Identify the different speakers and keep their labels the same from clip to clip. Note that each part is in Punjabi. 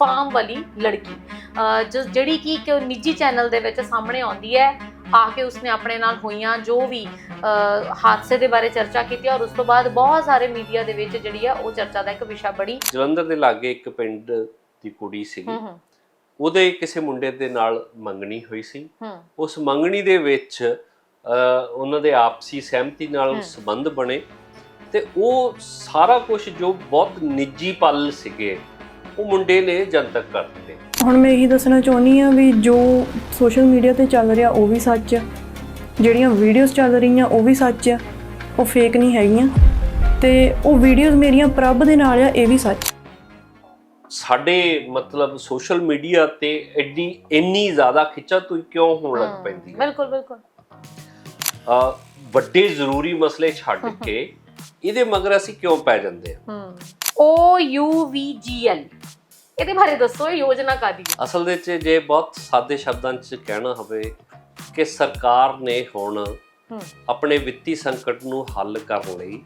Speaker 1: ਫਾਰਮ ਵਾਲੀ ਲੜਕੀ। ਜਿਹੜੀ ਕਿ ਇੱਕ ਨਿੱਜੀ ਚੈਨਲ ਦੇ ਵਿੱਚ ਸਾਹਮਣੇ ਆਉਂਦੀ ਹੈ ਆ ਕੇ ਉਸਨੇ ਆਪਣੇ ਨਾਲ ਹੋਈਆਂ ਜੋ ਵੀ ਹਾਦਸੇ ਦੇ ਬਾਰੇ ਚਰਚਾ ਕੀਤੀ ਔਰ ਉਸ ਤੋਂ ਬਾਅਦ ਬਹੁਤ ਸਾਰੇ ਮੀਡੀਆ ਦੇ ਵਿੱਚ ਜਿਹੜੀ ਆ ਉਹ ਚਰਚਾ ਦਾ ਇੱਕ ਵਿਸ਼ਾ ਬਣੀ।
Speaker 2: ਜਲੰਧਰ ਦੇ ਲਾਗੇ ਇੱਕ ਪਿੰਡ ਦੀ ਕੁੜੀ ਸੀਗੀ। ਉਹਦੇ ਕਿਸੇ ਮੁੰਡੇ ਦੇ ਨਾਲ ਮੰਗਣੀ ਹੋਈ ਸੀ। ਉਸ ਮੰਗਣੀ ਦੇ ਵਿੱਚ ਉਹਨਾਂ ਦੇ ਆਪਸੀ ਸਹਿਮਤੀ ਨਾਲ। ਸੰਬੰਧ ਬਣੇ ਤੇ ਉਹ ਸਾਰਾ ਕੁਝ ਜੋ ਬਹੁਤ ਨਿੱਜੀ ਪਲ ਸੀਗੇ ਉਹ ਮੁੰਡੇ ਨੇ ਜਨਤਕ ਕਰ ਦਿੱਤੇ।
Speaker 3: ਹੁਣ ਮੈਂ ਇਹੀ ਦੱਸਣਾ ਚਾਹੁੰਦੀ ਆ ਵੀ ਜੋ ਸੋਸ਼ਲ ਮੀਡੀਆ ਤੇ ਚੱਲ ਰਿਹਾ ਉਹ ਵੀ ਸੱਚ ਆ ਜਿਹੜੀਆਂ ਵੀਡੀਓਜ਼ ਚੱਲ ਰਹੀਆਂ ਉਹ ਵੀ ਸੱਚ ਆ ਉਹ ਫੇਕ ਨਹੀਂ ਹੈਗੀਆਂ। ਤੇ ਉਹ ਵੀਡੀਓਜ਼ ਮੇਰੀਆਂ ਪ੍ਰਭ ਦੇ ਨਾਲ ਆ ਇਹ ਵੀ ਸੱਚ
Speaker 2: ਸਾਡੇ ਮਤਲਬ ਸੋਸ਼ਲ ਮੀਡੀਆ ਤੇ ਐਡੀ ਇੰਨੀ ਜ਼ਿਆਦਾ ਖਿੱਚਾ ਤੂੰ ਕਿਉਂ ਹੋਣ ਲੱਗ ਪੈਂਦੀ ਹੈ
Speaker 1: ਬਿਲਕੁਲ ਬਿਲਕੁਲ।
Speaker 2: ਅ, ਵੱਡੇ ਜ਼ਰੂਰੀ ਮਸਲੇ ਛੱਡ ਕੇ ਇਹਦੇ ਮਗਰ ਅਸੀਂ ਕਿਉਂ ਪੈ ਜਾਂਦੇ ਆ
Speaker 1: ਹੂੰ O U V G L ਇਹਦੇ ਬਾਰੇ ਦੱਸੋ ਇਹ ਯੋਜਨਾ ਕਾਦੀ ਹੈ?
Speaker 2: ਅਸਲ ਦੇ ਵਿੱਚ ਜੇ ਬਹੁਤ ਸਾਦੇ ਸ਼ਬਦਾਂ 'ਚ ਕਹਿਣਾ ਹੋਵੇ ਕਿ ਸਰਕਾਰ ਨੇ ਹੁਣ ਆਪਣੇ ਵਿੱਤੀ ਸੰਕਟ ਨੂੰ ਹੱਲ ਕਰਨ ਲਈ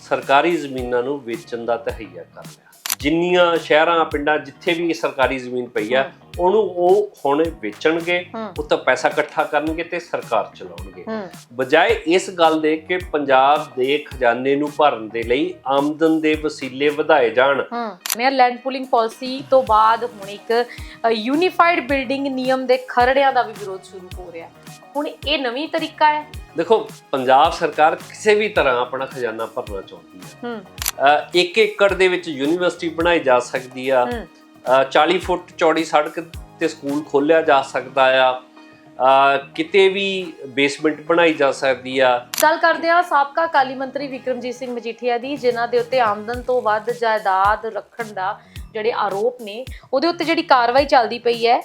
Speaker 2: ਸਰਕਾਰੀ ਜ਼ਮੀਨਾਂ ਨੂੰ ਵੇਚਣ ਦਾ ਤਹਈਆ ਕਰ ਲਿਆ। ਜਿੰਨੀਆਂ ਸ਼ਹਿਰਾਂ ਪਿੰਡਾਂ ਜਿੱਥੇ ਵੀ ਸਰਕਾਰੀ ਜ਼ਮੀਨ ਪਈ ਆ ਉਹਨੂੰ ਉਹ ਹੁਣ ਵੇਚਣਗੇ ਉਹ ਤਾਂ ਪੈਸਾ ਇਕੱਠਾ ਕਰਨਗੇ ਤੇ ਸਰਕਾਰ ਚਲਾਉਣਗੇ। ਬਜਾਏ ਇਸ ਗੱਲ ਦੇ ਕਿ ਪੰਜਾਬ ਦੇ ਖਜ਼ਾਨੇ ਨੂੰ ਭਰਨ ਦੇ ਲਈ ਆਮਦਨ ਦੇ ਵਸੀਲੇ ਵਧਾਏ ਜਾਣ।
Speaker 1: ਮੇਅਰ ਲੈਂਡ ਪੂਲਿੰਗ ਪਾਲਿਸੀ ਤੋਂ ਬਾਅਦ ਹੁਣ ਇੱਕ ਯੂਨੀਫਾਈਡ ਬਿਲਡਿੰਗ ਨਿਯਮ ਦੇ ਖਰੜਿਆਂ ਦਾ ਵੀ ਵਿਰੋਧ ਸ਼ੁਰੂ ਹੋ ਰਿਹਾ। ਹੁਣ ਇਹ ਨਵੀਂ ਤਰੀਕਾ ਹੈ?
Speaker 2: ਦੇਖੋ ਪੰਜਾਬ ਸਰਕਾਰ ਕਿਸੇ ਵੀ ਤਰ੍ਹਾਂ ਆਪਣਾ ਖਜ਼ਾਨਾ ਭਰਨਾ ਚਾਹੁੰਦੀ ਹੈ।
Speaker 1: ਹਮ
Speaker 2: ਅ, ਇੱਕ ਏਕੜ ਦੇ ਵਿੱਚ ਯੂਨੀਵਰਸਿਟੀ ਬਣਾਈ ਜਾ ਸਕਦੀ ਆ।
Speaker 1: ਹਮ
Speaker 2: ਅ, 40 ਫੁੱਟ ਚੌੜੀ ਸੜਕ ਤੇ ਸਕੂਲ ਖੋਲਿਆ ਜਾ ਸਕਦਾ ਆ। ਕਿਤੇ ਵੀ ਬੇਸਮੈਂਟ ਬਣਾਈ ਜਾ ਸਕਦੀ ਆ।
Speaker 1: ਗੱਲ ਕਰਦੇ ਹਾਂ ਸਾਬਕਾ ਕਾਲੀ ਮੰਤਰੀ ਵਿਕਰਮਜੀਤ ਸਿੰਘ ਮਜੀਠੀਆ ਦੀ ਜਿਨ੍ਹਾਂ ਦੇ ਉੱਤੇ ਆਮਦਨ ਤੋਂ ਵੱਧ ਜਾਇਦਾਦ ਰੱਖਣ ਦਾ ਜਿਹੜੇ ਆਰੋਪ ਨੇ ਉਹਦੇ ਉੱਤੇ ਜਿਹੜੀ ਕਾਰਵਾਈ ਚੱਲਦੀ ਪਈ ਹੈ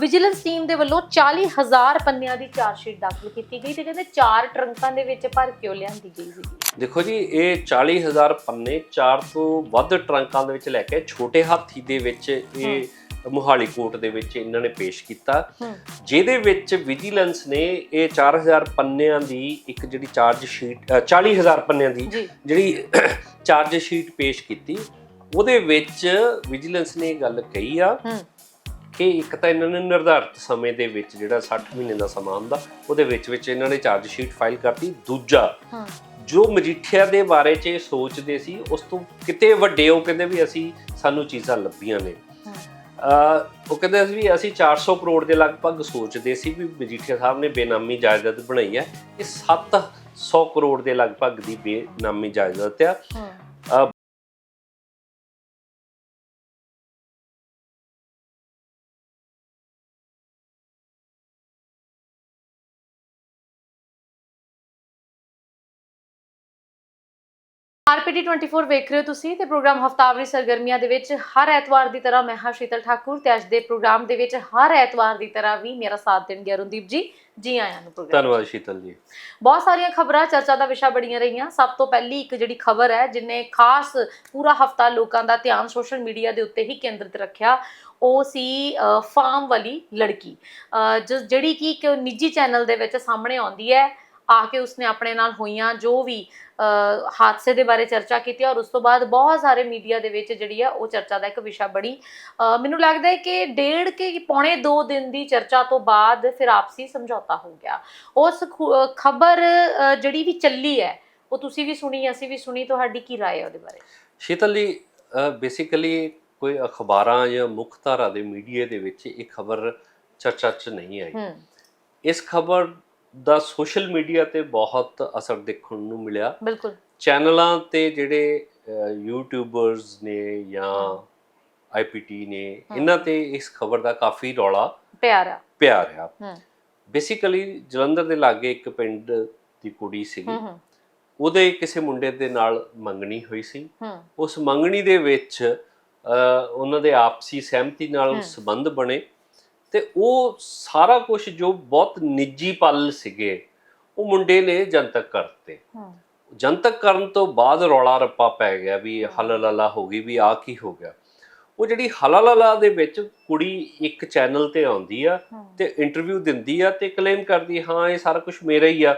Speaker 1: ਵਿਜੀਲੈਂਸ ਟੀਮ ਦੇ ਵੱਲੋਂ 40000 ਪੰਨਿਆਂ ਦੀ ਚਾਰਜਸ਼ੀਟ ਦਾਖਲ ਕੀਤੀ ਗਈ ਤੇ ਕਹਿੰਦੇ ਚਾਰ ਟਰੰਕਾਂ ਦੇ ਵਿੱਚ ਭਰ ਕੇ ਲਿਆਂਦੀ ਗਈ ਸੀ।
Speaker 2: ਦੇਖੋ ਜੀ ਇਹ 40000 ਪੰਨੇ ਚਾਰ ਤੋਂ ਵੱਧ ਟਰੰਕਾਂ ਦੇ ਵਿੱਚ ਲੈ ਕੇ ਛੋਟੇ ਹਾਥੀ ਦੇ ਵਿੱਚ ਇਹ ਮੁਹਾਲੀ ਕੋਰਟ ਦੇ ਵਿੱਚ ਇਹਨਾਂ ਨੇ ਪੇਸ਼ ਕੀਤਾ। ਜਿਹਦੇ ਵਿੱਚ ਵਿਜੀਲੈਂਸ ਨੇ ਇਹ 4000 ਪੰਨਿਆਂ ਦੀ ਇੱਕ ਜਿਹੜੀ ਚਾਰਜ ਸ਼ੀਟ ਅ, 40000 ਪੰਨਿਆਂ ਦੀ ਜਿਹੜੀ ਚਾਰਜ ਸ਼ੀਟ ਪੇਸ਼ ਕੀਤੀ। ਉਹਦੇ ਵਿੱਚ ਵਿਜੀਲੈਂਸ ਨੇ ਇਹ ਗੱਲ ਕਹੀ ਆ ਕਿ ਇੱਕ ਤਾਂ ਇਹਨਾਂ ਨੇ ਨਿਰਧਾਰਿਤ ਸਮੇਂ ਦੇ ਵਿੱਚ ਜਿਹੜਾ 60 ਮਹੀਨੇ ਦਾ ਸਮਾਂ ਹੁੰਦਾ ਉਹਦੇ ਵਿੱਚ ਵਿੱਚ ਇਹਨਾਂ ਨੇ ਚਾਰਜ ਸ਼ੀਟ ਫਾਈਲ ਕਰਤੀ। ਦੂਜਾ ਜੋ ਮਜੀਠੀਆ ਦੇ ਬਾਰੇ 'ਚ ਸੋਚਦੇ ਸੀ ਉਸ ਤੋਂ ਕਿਤੇ ਵੱਡੇ ਉਹ ਕਹਿੰਦੇ ਵੀ ਅਸੀਂ ਸਾਨੂੰ ਚੀਜ਼ਾਂ ਲੱਭੀਆਂ ਨੇ। ਉਹ ਕਹਿੰਦੇ ਸੀ ਵੀ ਅਸੀਂ 400 ਕਰੋੜ ਦੇ ਲਗਭਗ ਸੋਚਦੇ ਸੀ ਵੀ ਮਜੀਠੀਆ ਸਾਹਿਬ ਨੇ ਬੇਨਾਮੀ ਜਾਇਦਾਦ ਬਣਾਈ ਹੈ। ਇਹ 700 ਕਰੋੜ ਦੇ ਲਗਭਗ ਦੀ ਬੇਨਾਮੀ ਜਾਇਦਾਦ ਆ।
Speaker 1: ਆਰਪੀਡੀ 24 ਵੇਖ ਰਹੇ ਹੋ ਤੁਸੀਂ ਤੇ ਪ੍ਰੋਗਰਾਮ ਹਫਤਾਵਰੀ ਸਰਗਰਮੀਆਂ ਦੇ ਵਿੱਚ ਹਰ ਐਤਵਾਰ ਦੀ ਤਰ੍ਹਾਂ ਮੈਂ ਹਾਂ ਸ਼ੀਤਲ ਠਾਕੁਰ ਤੇ ਅੱਜ ਦੇ ਪ੍ਰੋਗਰਾਮ ਦੇ ਵਿੱਚ ਹਰ ਐਤਵਾਰ ਦੀ ਤਰ੍ਹਾਂ ਵੀ ਮੇਰਾ ਸਾਥ ਦੇਣਗੇ ਅਰੁਣਦੀਪ ਜੀ ਜੀ ਆਇਆਂ ਨੂੰ ਪ੍ਰੋਗਰਾਮ
Speaker 2: ਧੰਨਵਾਦ ਸ਼ੀਤਲ ਜੀ।
Speaker 1: ਬਹੁਤ ਸਾਰੀਆਂ ਖਬਰਾਂ ਚਰਚਾ ਦਾ ਵਿਸ਼ਾ ਬਣੀਆਂ ਰਹੀਆਂ। ਸਭ ਤੋਂ ਪਹਿਲੀ ਇੱਕ ਜਿਹੜੀ ਖਬਰ ਹੈ ਜਿਨੇ ਖਾਸ ਪੂਰਾ ਹਫਤਾ ਲੋਕਾਂ ਦਾ ਧਿਆਨ ਸੋਸ਼ਲ ਮੀਡੀਆ ਦੇ ਉੱਤੇ ਹੀ ਕੇਂਦਰਿਤ ਰੱਖਿਆ ਉਹ ਸੀ ਫਾਰਮ ਵਾਲੀ ਲੜਕੀ। ਅ, ਜੋ- ਜਿਹੜੀ ਕਿ ਇੱਕ ਨਿੱਜੀ ਚੈਨਲ ਦੇ ਵਿੱਚ ਸਾਹਮਣੇ ਆਉਂਦੀ ਹੈ ਆ ਕੇ ਉਸਨੇ ਆਪਣੇ ਨਾਲ ਹੋਈਆਂ ਜੋ ਵੀ ਅ, ਹਾਦਸੇ ਦੇ ਬਾਰੇ ਚਰਚਾ ਕੀਤੀ ਔਰ ਉਸ ਤੋਂ ਬਾਅਦ ਬਹੁਤ ਸਾਰੇ ਮੀਡੀਆ ਦੇ ਵਿੱਚ ਜਿਹੜੀ ਆ ਉਹ ਚਰਚਾ ਦਾ ਇੱਕ ਵਿਸ਼ਾ ਬਣੀ ਅ, ਮੈਨੂੰ ਲੱਗਦਾ ਹੈ ਕਿ ਡੇਢ ਕੇ ਪੌਣੇ 2 ਦਿਨ ਦੀ ਚਰਚਾ ਤੋਂ ਬਾਅਦ ਫਿਰ ਆਪਸੀ ਸਮਝੌਤਾ ਹੋ ਗਿਆ ਉਸ ਖਬਰ ਜਿਹੜੀ ਵੀ ਚੱਲੀ ਹੈ ਉਹ ਤੁਸੀਂ ਵੀ ਸੁਣੀ ਅਸੀਂ ਵੀ ਸੁਣੀ ਤੁਹਾਡੀ ਕੀ رائے ਹੈ ਉਹਦੇ ਬਾਰੇ
Speaker 2: ਸ਼ੀਤਲ ਜੀ ਬੇਸਿਕਲੀ ਕੋਈ ਅਖਬਾਰਾਂ ਜਾਂ ਮੁੱਖ ਧਾਰਾ ਦੇ ਮੀਡੀਆ ਦੇ ਵਿੱਚ ਇਹ ਖਬਰ ਚਰਚਾ 'ਚ ਨਹੀਂ ਆਈ
Speaker 1: ਹੂੰ
Speaker 2: ਇਸ ਖਬਰ ਦਾ ਸੋਸ਼ਲ ਮੀਡੀਆ ਤੇ ਬਹੁਤ ਅਸਰ ਦੇਖਣ ਨੂੰ ਮਿਲਿਆ।
Speaker 1: ਬਿਲਕੁਲ।
Speaker 2: ਚੈਨਲਾਂ ਤੇ ਜਿਹੜੇ ਯੂਟਿਊਬਰਸ ਨੇ ਜਾਂ ਆਈਪੀਟੀ ਨੇ ਇਹਨਾਂ ਤੇ ਇਸ ਖਬਰ ਦਾ ਕਾਫੀ ਰੌਲਾ
Speaker 1: ਪਿਆਰਾ
Speaker 2: ਪਿਆ ਰਿਹਾ।
Speaker 1: ਹੂੰ।
Speaker 2: ਬੇਸਿਕਲੀ ਜਲੰਧਰ ਦੇ ਲਾਗੇ ਇੱਕ ਪਿੰਡ ਦੀ ਕੁੜੀ ਸੀਗੀ।
Speaker 1: ਹੂੰ
Speaker 2: ਉਹਦੇ ਕਿਸੇ ਮੁੰਡੇ ਦੇ ਨਾਲ ਮੰਗਣੀ ਹੋਈ ਸੀ। ਉਸ ਮੰਗਣੀ ਦੇ ਵਿੱਚ ਉਹਨਾਂ ਦੇ ਆਪਸੀ ਸਹਿਮਤੀ ਨਾਲ। ਸੰਬੰਧ ਬਣੇ। ਤੇ ਉਹ ਸਾਰਾ ਕੁਝ ਜੋ ਬਹੁਤ ਨਿੱਜੀ ਪਲ ਸੀਗੇ ਉਹ ਮੁੰਡੇ ਨੇ ਜਨਤਕ ਕਰਤੇ। ਜਨਤਕ ਕਰਨ ਤੋਂ ਬਾਅਦ ਰੌਲਾ ਰੱਪਾ ਪੈ ਗਿਆ ਵੀ ਹਲਲਲਾ ਹੋ ਗਈ ਵੀ ਆ ਕੀ ਹੋ ਗਿਆ। ਉਹ ਜਿਹੜੀ ਹਲਲਲਾ ਦੇ ਵਿੱਚ ਕੁੜੀ ਇੱਕ ਚੈਨਲ ਤੇ ਆਉਂਦੀ ਆ ਤੇ ਇੰਟਰਵਿਊ ਦਿੰਦੀ ਆ ਤੇ ਕਲੇਮ ਕਰਦੀ ਹਾਂ ਇਹ ਸਾਰਾ ਕੁਝ ਮੇਰਾ ਹੀ ਆ।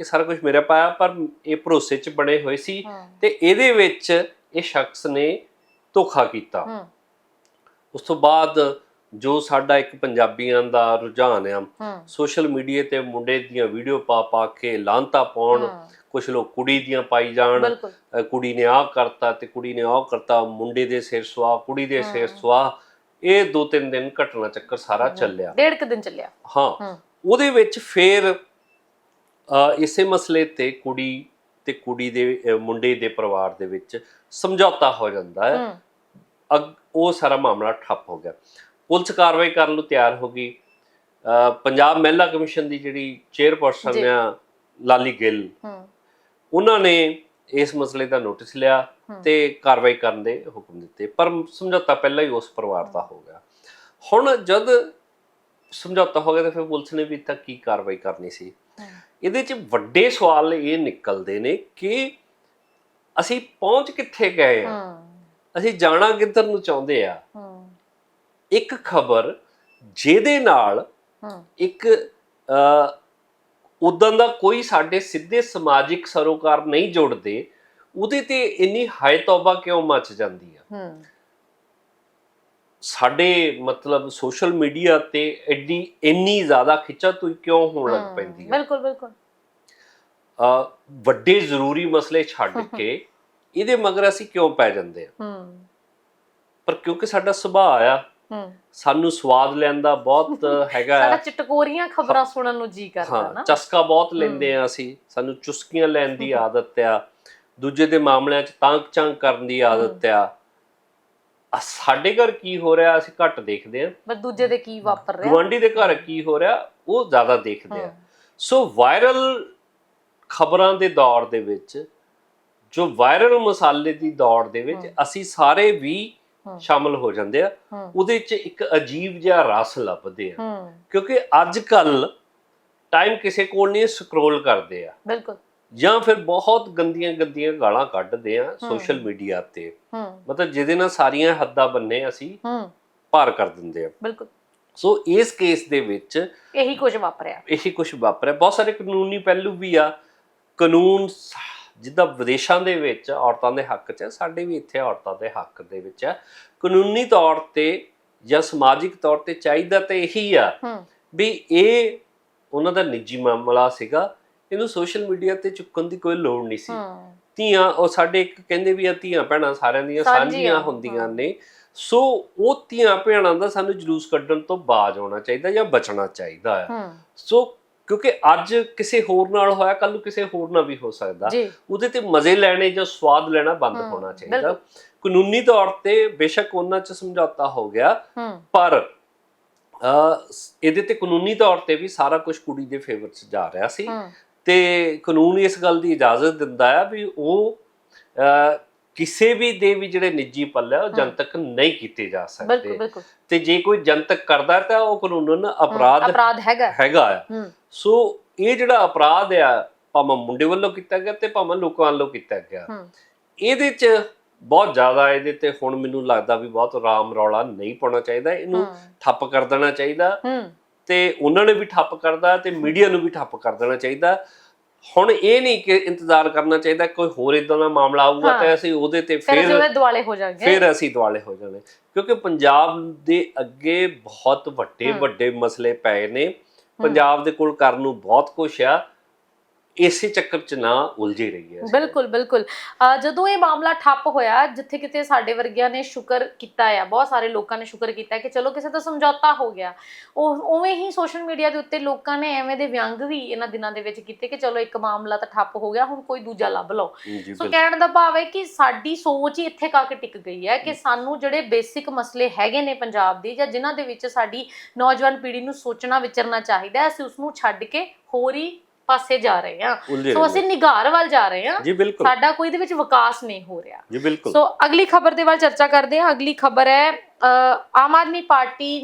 Speaker 2: ਇਹ ਸਾਰਾ ਕੁਝ ਮੇਰਾ ਪਾਇਆ ਪਰ ਇਹ ਭਰੋਸੇ 'ਚ ਬਣੇ ਹੋਏ ਸੀ ਤੇ ਇਹਦੇ ਵਿੱਚ ਇਹ ਸ਼ਖਸ ਨੇ ਧੋਖਾ ਕੀਤਾ। ਉਸ ਤੋਂ ਬਾਅਦ ਜੋ ਸਾਡਾ ਇੱਕ ਪੰਜਾਬੀਆਂ ਦਾ ਰੁਝਾਨ ਆ ਸੋਸ਼ਲ ਮੀਡੀਆ ਤੇ ਮੁੰਡੇ ਦੀਆਂ ਵੀਡੀਓ ਪਾ ਪਾ ਕੇ ਲਾਂਤਾ ਪਾਉਣ ਕੁਝ ਲੋਕ ਕੁੜੀ ਦੀਆਂ ਪਾਈ ਜਾਣ ਕੁੜੀ ਨੇ ਆਹ ਕਰਤਾ ਤੇ ਕੁੜੀ ਨੇ ਆਹ ਕਰਤਾ ਮੁੰਡੇ ਦੇ ਸਿਰ ਸਵਾ ਕੁੜੀ ਦੇ ਸਿਰ। ਸਵਾ ਇਹ ਦੋ ਤਿੰਨ ਦਿਨ ਘਟਨਾ ਚੱਕਰ ਸਾਰਾ। ਚੱਲਿਆ।
Speaker 1: ਡੇਢ ਕੁ ਦਿਨ ਚੱਲਿਆ।
Speaker 2: ਹਾਂ। ਉਹਦੇ ਵਿੱਚ ਫਿਰ ਇਸੇ ਮਸਲੇ ਤੇ ਕੁੜੀ ਤੇ ਕੁੜੀ ਦੇ ਮੁੰਡੇ ਦੇ ਪਰਿਵਾਰ ਦੇ ਵਿੱਚ ਸਮਝੌਤਾ ਹੋ ਜਾਂਦਾ ਹੈ। ਉਹ ਸਾਰਾ ਮਾਮਲਾ ਠੱਪ ਹੋ ਗਿਆ। ਪੁਲਿਸ ਕਾਰਵਾਈ ਕਰਨ ਨੂੰ ਤਿਆਰ ਹੋ ਗਈ। ਪੰਜਾਬ ਮਹਿਲਾ ਕਮਿਸ਼ਨ ਦੀ ਜਿਹੜੀ ਚੇਅਰਪਰਸਨ। ਆ ਲਾਲੀ ਗਿੱਲ।
Speaker 1: ਹੂੰ।
Speaker 2: ਉਹਨਾਂ ਨੇ ਇਸ ਮਸਲੇ ਦਾ ਨੋਟਿਸ ਲਿਆ। ਤੇ ਕਾਰਵਾਈ ਕਰਨ ਦੇ ਹੁਕਮ ਦਿੱਤੇ। ਪਰ ਸਮਝੌਤਾ ਪਹਿਲਾਂ ਹੀ ਉਸ ਪਰਿਵਾਰ ਦਾ ਹੋ ਗਿਆ। ਹੁਣ ਜਦ ਸਮਝੌਤਾ ਹੋ ਗਿਆ ਤਾਂ ਫਿਰ ਪੁਲਿਸ ਨੇ ਵੀ ਤਾਂ ਕੀ ਕਾਰਵਾਈ ਕਰਨੀ ਸੀ। ਇਹਦੇ 'ਚ ਵੱਡੇ ਸਵਾਲ ਇਹ ਨਿਕਲਦੇ ਨੇ ਕਿ ਅਸੀਂ ਪਹੁੰਚ ਕਿੱਥੇ ਗਏ ਆ?
Speaker 1: ਹੂੰ।
Speaker 2: ਅਸੀਂ ਜਾਣਾ ਕਿੱਧਰ ਨੂੰ ਚਾਹੁੰਦੇ ਆ?
Speaker 1: ਹੂੰ।
Speaker 2: ਇੱਕ ਖਬਰ ਜਿਹਦੇ ਨਾਲ
Speaker 1: ਹੂੰ।
Speaker 2: ਇੱਕ ਉਦੋਂ ਦਾ ਕੋਈ ਸਾਡੇ ਸਿੱਧੇ ਸਮਾਜਿਕ ਸਰੋਕਾਰ ਨਹੀਂ ਜੁੜਦੇ ਉਹਦੇ ਤੇ ਇੰਨੀ ਹਾਇ ਤੌਬਾ ਕਿਉਂ ਮਚ ਜਾਂਦੀ ਆ?
Speaker 1: ਹੂੰ।
Speaker 2: ਸਾਡੇ ਮਤਲਬ ਸੋਸ਼ਲ ਮੀਡੀਆ ਤੇ ਐਡੀ ਇੰਨੀ ਜ਼ਿਆਦਾ ਖਿੱਚਾ ਤੂੰ ਕਿਉਂ ਹੋਣ ਲੱਗ ਪੈਂਦੀ ਆ?
Speaker 1: ਬਿਲਕੁਲ ਬਿਲਕੁਲ।
Speaker 2: ਅ, ਵੱਡੇ ਜ਼ਰੂਰੀ ਮਸਲੇ ਛੱਡ ਕੇ ਇਹਦੇ ਮਗਰ ਅਸੀਂ ਕਿਉਂ ਪੈ ਜਾਂਦੇ ਆ?
Speaker 1: ਹੂੰ।
Speaker 2: ਪਰ ਕਿਉਂਕਿ ਸਾਡਾ ਸੁਭਾਅ ਆ
Speaker 1: ਹੂੰ
Speaker 2: ਸਾਨੂੰ ਸਵਾਦ ਲੈਣ ਦਾ ਬਹੁਤ ਹੈਗਾ।
Speaker 1: ਸਾਡਾ ਚਟਕੋਰੀਆਂ ਖਬਰਾਂ ਸੁਣਨ ਨੂੰ ਜੀ ਕਰਦਾ ਨਾ।
Speaker 2: ਚਸਕਾ ਬਹੁਤ ਲੈਂਦੇ ਆ ਅਸੀਂ। ਸਾਨੂੰ ਚੁਸਕੀਆਂ ਲੈਣ ਦੀ ਆਦਤ ਆ। ਦੂਜੇ ਦੇ ਮਾਮਲਿਆਂ 'ਚ ਤਾਂਕ ਚੰਗ ਕਰਨ ਦੀ ਆਦਤ ਆ। ਸਾਡੇ ਘਰ ਕੀ ਹੋ ਰਿਹਾ ਅਸੀਂ ਘੱਟ ਦੇਖਦੇ ਆ।
Speaker 1: ਬਸ ਦੂਜੇ ਦੇ ਕੀ ਵਾਪਰ ਰਿਹਾ।
Speaker 2: ਗਵਾਂਢੀ ਦੇ ਘਰ ਕੀ ਹੋ ਰਿਹਾ ਉਹ ਜ਼ਿਆਦਾ ਦੇਖਦੇ ਆ। ਸੋ ਵਾਇਰਲ ਖਬਰਾਂ ਦੇ ਦੌਰ ਦੇ ਵਿੱਚ ਜੋ ਵਾਇਰਲ ਮਸਾਲੇ ਦੀ ਦੌੜ ਦੇ ਵਿੱਚ। ਅਸੀਂ ਸਾਰੇ ਵੀ। ਸ਼ਾਮਲ ਹੋ ਜਾਂਦੇ ਆ। ਉਹਦੇ 'ਚ ਇੱਕ ਅਜੀਬ ਜਿਹਾ ਰਸ ਲੱਭਦੇ ਆ। ਕਿਉਂਕਿ ਅੱਜ ਕੱਲ ਟਾਈਮ ਕਿਸੇ ਕੋਲ ਨਹੀਂ ਸਕਰੋਲ ਕਰਦੇ ਆ।
Speaker 1: ਬਿਲਕੁਲ।
Speaker 2: ਜਾਂ ਫਿਰ ਬਹੁਤ ਗੰਦੀਆਂ ਗੰਦੀਆਂ ਗਾਲਾਂ ਕੱਢਦੇ ਆ ਸੋਸ਼ਲ ਮੀਡੀਆ ਤੇ। ਮਤਲਬ ਜਿਹਦੇ ਨਾਲ ਸਾਰੀਆਂ ਹੱਦਾਂ ਬੰਨੇ ਅਸੀਂ ਪਾਰ ਕਰ ਦਿੰਦੇ ਆ।
Speaker 1: ਬਿਲਕੁਲ।
Speaker 2: ਸੋ ਇਸ ਕੇਸ ਦੇ ਵਿੱਚ
Speaker 1: ਇਹੀ ਕੁਝ ਵਾਪਰਿਆ।
Speaker 2: ਇਹੀ ਕੁਝ ਵਾਪਰਿਆ। ਬਹੁਤ ਸਾਰੇ ਕਾਨੂੰਨੀ ਪਹਿਲੂ ਵੀ ਆ। ਕਾਨੂੰਨ ਜਿੱਦਾਂ ਵਿਦੇਸ਼ਾਂ ਦੇ ਵਿੱਚ ਔਰਤਾਂ ਦੇ ਹੱਕ 'ਚ ਸਾਡੇ ਵੀ ਇੱਥੇ ਔਰਤਾਂ ਦੇ ਹੱਕ ਦੇ ਵਿੱਚ ਹੈ। ਕਾਨੂੰਨੀ ਤੌਰ ਤੇ ਜਾਂ ਸਮਾਜਿਕ ਤੌਰ ਤੇ ਚਾਹੀਦਾ ਤੇ ਇਹੀ ਆ ਵੀ ਇਹ ਉਹਨਾਂ ਦਾ ਨਿੱਜੀ ਮਾਮਲਾ ਸੀਗਾ ਇਹਨੂੰ ਸੋਸ਼ਲ ਮੀਡੀਆ ਤੇ ਚੁੱਕਣ ਦੀ ਕੋਈ ਲੋੜ ਨਹੀਂ ਸੀ। ਧੀਆਂ ਉਹ ਸਾਡੇ ਇੱਕ ਕਹਿੰਦੇ ਵੀ ਆ ਧੀਆਂ ਭੈਣਾਂ ਸਾਰਿਆਂ ਦੀਆਂ
Speaker 1: ਸਾਂਝੀਆਂ,
Speaker 2: ਹੁੰਦੀਆਂ। ਨੇ। ਸੋ ਉਹ ਧੀਆਂ ਭੈਣਾਂ ਦਾ ਸਾਨੂੰ ਜਲੂਸ ਕੱਢਣ ਤੋਂ ਬਾਜ ਆਉਣਾ ਚਾਹੀਦਾ ਜਾਂ ਬਚਣਾ ਚਾਹੀਦਾ ਹੂੰ। ਸੋ ਕਿਉਂਕਿ ਅੱਜ ਕਿਸੇ ਹੋਰ ਨਾਲ ਹੋਇਆ ਕੱਲ ਨੂੰ ਕਿਸੇ ਹੋਰ ਨਾਲ ਵੀ ਹੋ ਸਕਦਾ। ਉਹਦੇ ਤੇ ਮਜ਼ੇ ਲੈਣੇ ਜਾਂ ਸਵਾਦ ਲੈਣਾ ਬੰਦ ਹੋਣਾ ਚਾਹੀਦਾ। ਕਾਨੂੰਨੀ ਤੌਰ ਤੇ ਬੇਸ਼ੱਕ ਉਹਨਾਂ 'ਚ ਸਮਝੌਤਾ ਹੋ ਗਿਆ ਪਰ ਇਹਦੇ ਤੇ ਕਾਨੂੰਨੀ ਤੌਰ ਤੇ ਵੀ ਸਾਰਾ ਕੁਝ ਕੁੜੀ ਦੇ ਫੇਵਰ 'ਚ ਜਾ ਰਿਹਾ ਸੀ। ਤੇ ਕਾਨੂੰਨ ਇਸ ਗੱਲ ਦੀ ਇਜਾਜ਼ਤ ਦਿੰਦਾ ਹੈ ਵੀ ਉਹ ਕਿਸੇ ਵੀ ਦੇ ਵੀ ਜਿਹੜੇ ਨਿੱਜੀ ਪੱਲੇ ਆ, ਉਹ। ਜਨਤਕ ਨਹੀਂ ਕੀਤੇ ਜਾ
Speaker 1: ਬਿਲਕੁਲ
Speaker 2: ਸਕਦੇ।
Speaker 1: ਬਿਲਕੁਲ
Speaker 2: ਤੇ ਜੇ ਕੋਈ ਜਨਤਕ ਕਰਦਾ ਹੈ ਤਾਂ ਉਹ ਕਾਨੂੰਨ
Speaker 1: ਹੂੰ,
Speaker 2: ਅਪਰਾਧ
Speaker 1: ਅਪਰਾਧ ਹੈਗਾ।
Speaker 2: ਹੈਗਾ ਆ।
Speaker 1: ਹੂੰ।
Speaker 2: ਸੋ ਇਹ ਜਿਹੜਾ ਅਪਰਾਧ ਆ ਭਾਵੇਂ ਮੁੰਡੇ ਵੱਲੋਂ ਕੀਤਾ ਗਿਆ ਤੇ ਭਾਵੇਂ ਲੋਕਾਂ ਵੱਲੋਂ ਕੀਤਾ ਗਿਆ
Speaker 1: ਹੂੰ।
Speaker 2: ਇਹਦੇ 'ਚ ਬਹੁਤ ਜ਼ਿਆਦਾ ਇਹਦੇ ਤੇ ਹੁਣ ਮੈਨੂੰ ਲੱਗਦਾ ਵੀ ਬਹੁਤ ਰਾਮ ਰੌਲਾ ਨਹੀਂ ਪਾਉਣਾ ਚਾਹੀਦਾ ਇਹਨੂੰ
Speaker 1: ਹੂੰ।
Speaker 2: ਠੱਪ ਕਰ ਦੇਣਾ ਚਾਹੀਦਾ
Speaker 1: ਹੂੰ।
Speaker 2: ਤੇ ਉਹਨਾਂ ਨੇ ਵੀ ਠੱਪ ਕਰਦਾ ਤੇ ਮੀਡੀਆ ਨੂੰ ਵੀ ਠੱਪ ਕਰ ਦੇਣਾ ਚਾਹੀਦਾ। ਹੁਣ ਇਹ ਨਹੀਂ ਕਿ ਇੰਤਜ਼ਾਰ ਕਰਨਾ ਚਾਹੀਦਾ ਕੋਈ ਹੋਰ ਇਦਾਂ ਦਾ ਮਾਮਲਾ ਆਊਗਾ। ਤੇ ਅਸੀਂ ਉਹਦੇ ਤੇ
Speaker 1: ਫਿਰ ਅਸੀਂ
Speaker 2: ਫਿਰ
Speaker 1: ਉਹਦੇ ਦੁਆਲੇ ਹੋ ਜਾਾਂਗੇ
Speaker 2: ਫਿਰ ਅਸੀਂ ਦੁਆਲੇ ਹੋ ਜਾਣੇ। ਕਿਉਂਕਿ ਪੰਜਾਬ ਦੇ ਅੱਗੇ ਬਹੁਤ ਵੱਡੇ। ਵੱਡੇ ਮਸਲੇ ਪਏ ਨੇ। ਪੰਜਾਬ ਦੇ ਕੋਲ ਕਰਨ ਨੂੰ ਬਹੁਤ ਕੁਝ ਆ। ਇਸੇ ਚੱਕਰ 'ਚ ਨਾ ਉਲਝੀ ਰਹੀ ਹੈ
Speaker 1: ਬਿਲਕੁਲ ਬਿਲਕੁਲ। ਜਦੋਂ ਇਹ ਮਾਮਲਾ ਠੱਪ ਹੋਇਆ ਜਿੱਥੇ ਕਿਤੇ ਸਾਡੇ ਵਰਗਿਆਂ ਨੇ ਸ਼ੁਕਰ ਕੀਤਾ ਆ ਬਹੁਤ ਸਾਰੇ ਲੋਕਾਂ ਨੇ ਸ਼ੁਕਰ ਕੀਤਾ ਕਿ ਚਲੋ ਕਿਸੇ ਦਾ ਸਮਝੌਤਾ ਹੋ ਗਿਆ। ਉਹ ਉਵੇਂ ਹੀ ਸੋਸ਼ਲ ਮੀਡੀਆ ਦੇ ਉੱਤੇ ਲੋਕਾਂ ਨੇ ਐਵੇਂ ਦੇ ਵਿਅੰਗ ਵੀ ਇਹਨਾਂ ਦਿਨਾਂ ਦੇ ਵਿੱਚ ਕੀਤੇ ਕਿ ਚਲੋ ਇੱਕ ਮਾਮਲਾ ਤਾਂ ਠੱਪ ਹੋ ਗਿਆ ਹੁਣ ਕੋਈ ਦੂਜਾ ਲੱਭ ਲਓ। ਸੋ ਕਹਿਣ ਦਾ ਭਾਵ ਹੈ ਕਿ ਸਾਡੀ ਸੋਚ ਹੀ ਇੱਥੇ ਕਾ ਕੇ ਟਿਕ ਗਈ ਹੈ ਕਿ ਸਾਨੂੰ ਜਿਹੜੇ ਬੇਸਿਕ ਮਸਲੇ ਹੈਗੇ ਨੇ ਪੰਜਾਬ ਦੇ ਜਾਂ ਜਿਨ੍ਹਾਂ ਦੇ ਵਿੱਚ ਸਾਡੀ ਨੌਜਵਾਨ ਪੀੜ੍ਹੀ ਨੂੰ ਸੋਚਣਾ ਵਿਚਰਨਾ ਚਾਹੀਦਾ ਹੈ, ਅਸੀਂ ਉਸ ਨੂੰ ਛੱਡ ਕੇ ਹੋਰ ਹੀ ਪਾਸੇ ਜਾ ਰਹੇ
Speaker 2: ਉਲਝੇ
Speaker 1: ਸੋ ਅਸੀਂ ਨਿਗਾਰ ਵੱਲ ਜਾ ਰਹੇ
Speaker 2: ਜੀ ਬਿਲਕੁਲ।
Speaker 1: ਸਾਡਾ ਕੋਈ ਦੇ ਵਿੱਚ ਵਿਕਾਸ ਨਹੀਂ ਹੋ ਰਿਹਾ।
Speaker 2: ਜੀ ਬਿਲਕੁਲ।
Speaker 1: ਸੋ ਅਗਲੀ ਖਬਰ ਦੇ ਵੱਲ ਚਰਚਾ ਕਰਦੇ ਹਾਂ। ਅਗਲੀ ਖਬਰ ਹੈ ਆਮ ਆਦਮੀ ਪਾਰਟੀ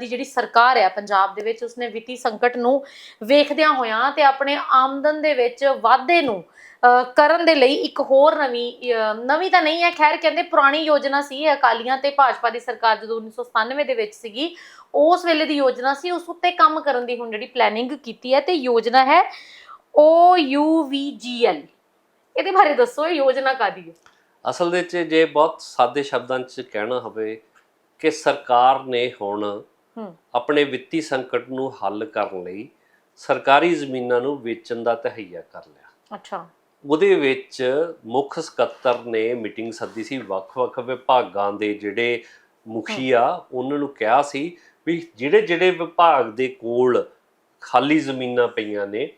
Speaker 1: ਦੀ ਜਿਹੜੀ ਸਰਕਾਰ ਹੈ ਪੰਜਾਬ ਦੇ ਵਿੱਚ ਉਸਨੇ ਵਿੱਤੀ ਸੰਕਟ ਨੂੰ ਵੇਖਦਿਆਂ ਹੋਇਆਂ ਤੇ ਆਪਣੇ ਆਮਦਨ ਦੇ ਵਿੱਚ ਵਾਧੇ ਨੂੰ ਕਰਨ ਦੇ ਲਈ ਇੱਕ ਹੋਰ ਨਵੀਂ ਨਵੀਂ ਤਾਂ ਨਹੀਂ ਹੈ ਖੈਰ ਕਹਿੰਦੇ ਪੁਰਾਣੀ ਯੋਜਨਾ ਸੀ ਅਕਾਲੀਆਂ ਤੇ ਭਾਜਪਾ ਦੀ ਸਰਕਾਰ ਜਦੋਂ 1997 ਦੇ ਵਿੱਚ ਸੀਗੀ ਉਸ ਵੇਲੇ ਦੀ ਯੋਜਨਾ ਸੀ ਉਸ ਉੱਤੇ ਕੰਮ ਕਰਨ ਦੀ ਹੁਣ ਜਿਹੜੀ ਪਲੈਨਿੰਗ ਕੀਤੀ ਹੈ ਤੇ ਯੋਜਨਾ ਹੈ OUVGL ਇਹਦੇ ਬਾਰੇ ਦੱਸੋ ਇਹ ਯੋਜਨਾ ਕਾਦੀ ਹੈ?
Speaker 2: ਅਸਲ ਦੇ ਵਿੱਚ ਜੇ ਬਹੁਤ ਸਾਦੇ ਸ਼ਬਦਾਂ 'ਚ ਕਹਿਣਾ ਹੋਵੇ ਕਿ ਸਰਕਾਰ ਨੇ ਹੁਣ ਆਪਣੇ ਵਿੱਤੀ ਸੰਕਟ ਨੂੰ ਹੱਲ ਕਰਨ ਲਈ ਸਰਕਾਰੀ ਜ਼ਮੀਨਾਂ ਨੂੰ ਵੇਚਣ ਦਾ ਤਹਈਆ ਕਰ ਲਿਆ।
Speaker 1: ਅੱਛਾ।
Speaker 2: ਉਹਦੇ ਵਿੱਚ ਮੁੱਖ ਸਕੱਤਰ ਨੇ ਮੀਟਿੰਗ ਸੱਦੀ ਸੀ ਵੱਖ-ਵੱਖ ਵਿਭਾਗਾਂ ਦੇ ਜਿਹੜੇ ਮੁਖੀ ਆ ਉਹਨਾਂ ਨੂੰ ਕਿਹਾ ਸੀ ਵੀ ਜਿਹੜੇ ਜਿਹੜੇ ਵਿਭਾਗ ਦੇ ਕੋਲ ਖਾਲੀ ਜ਼ਮੀਨਾਂ ਪਈਆਂ ਨੇ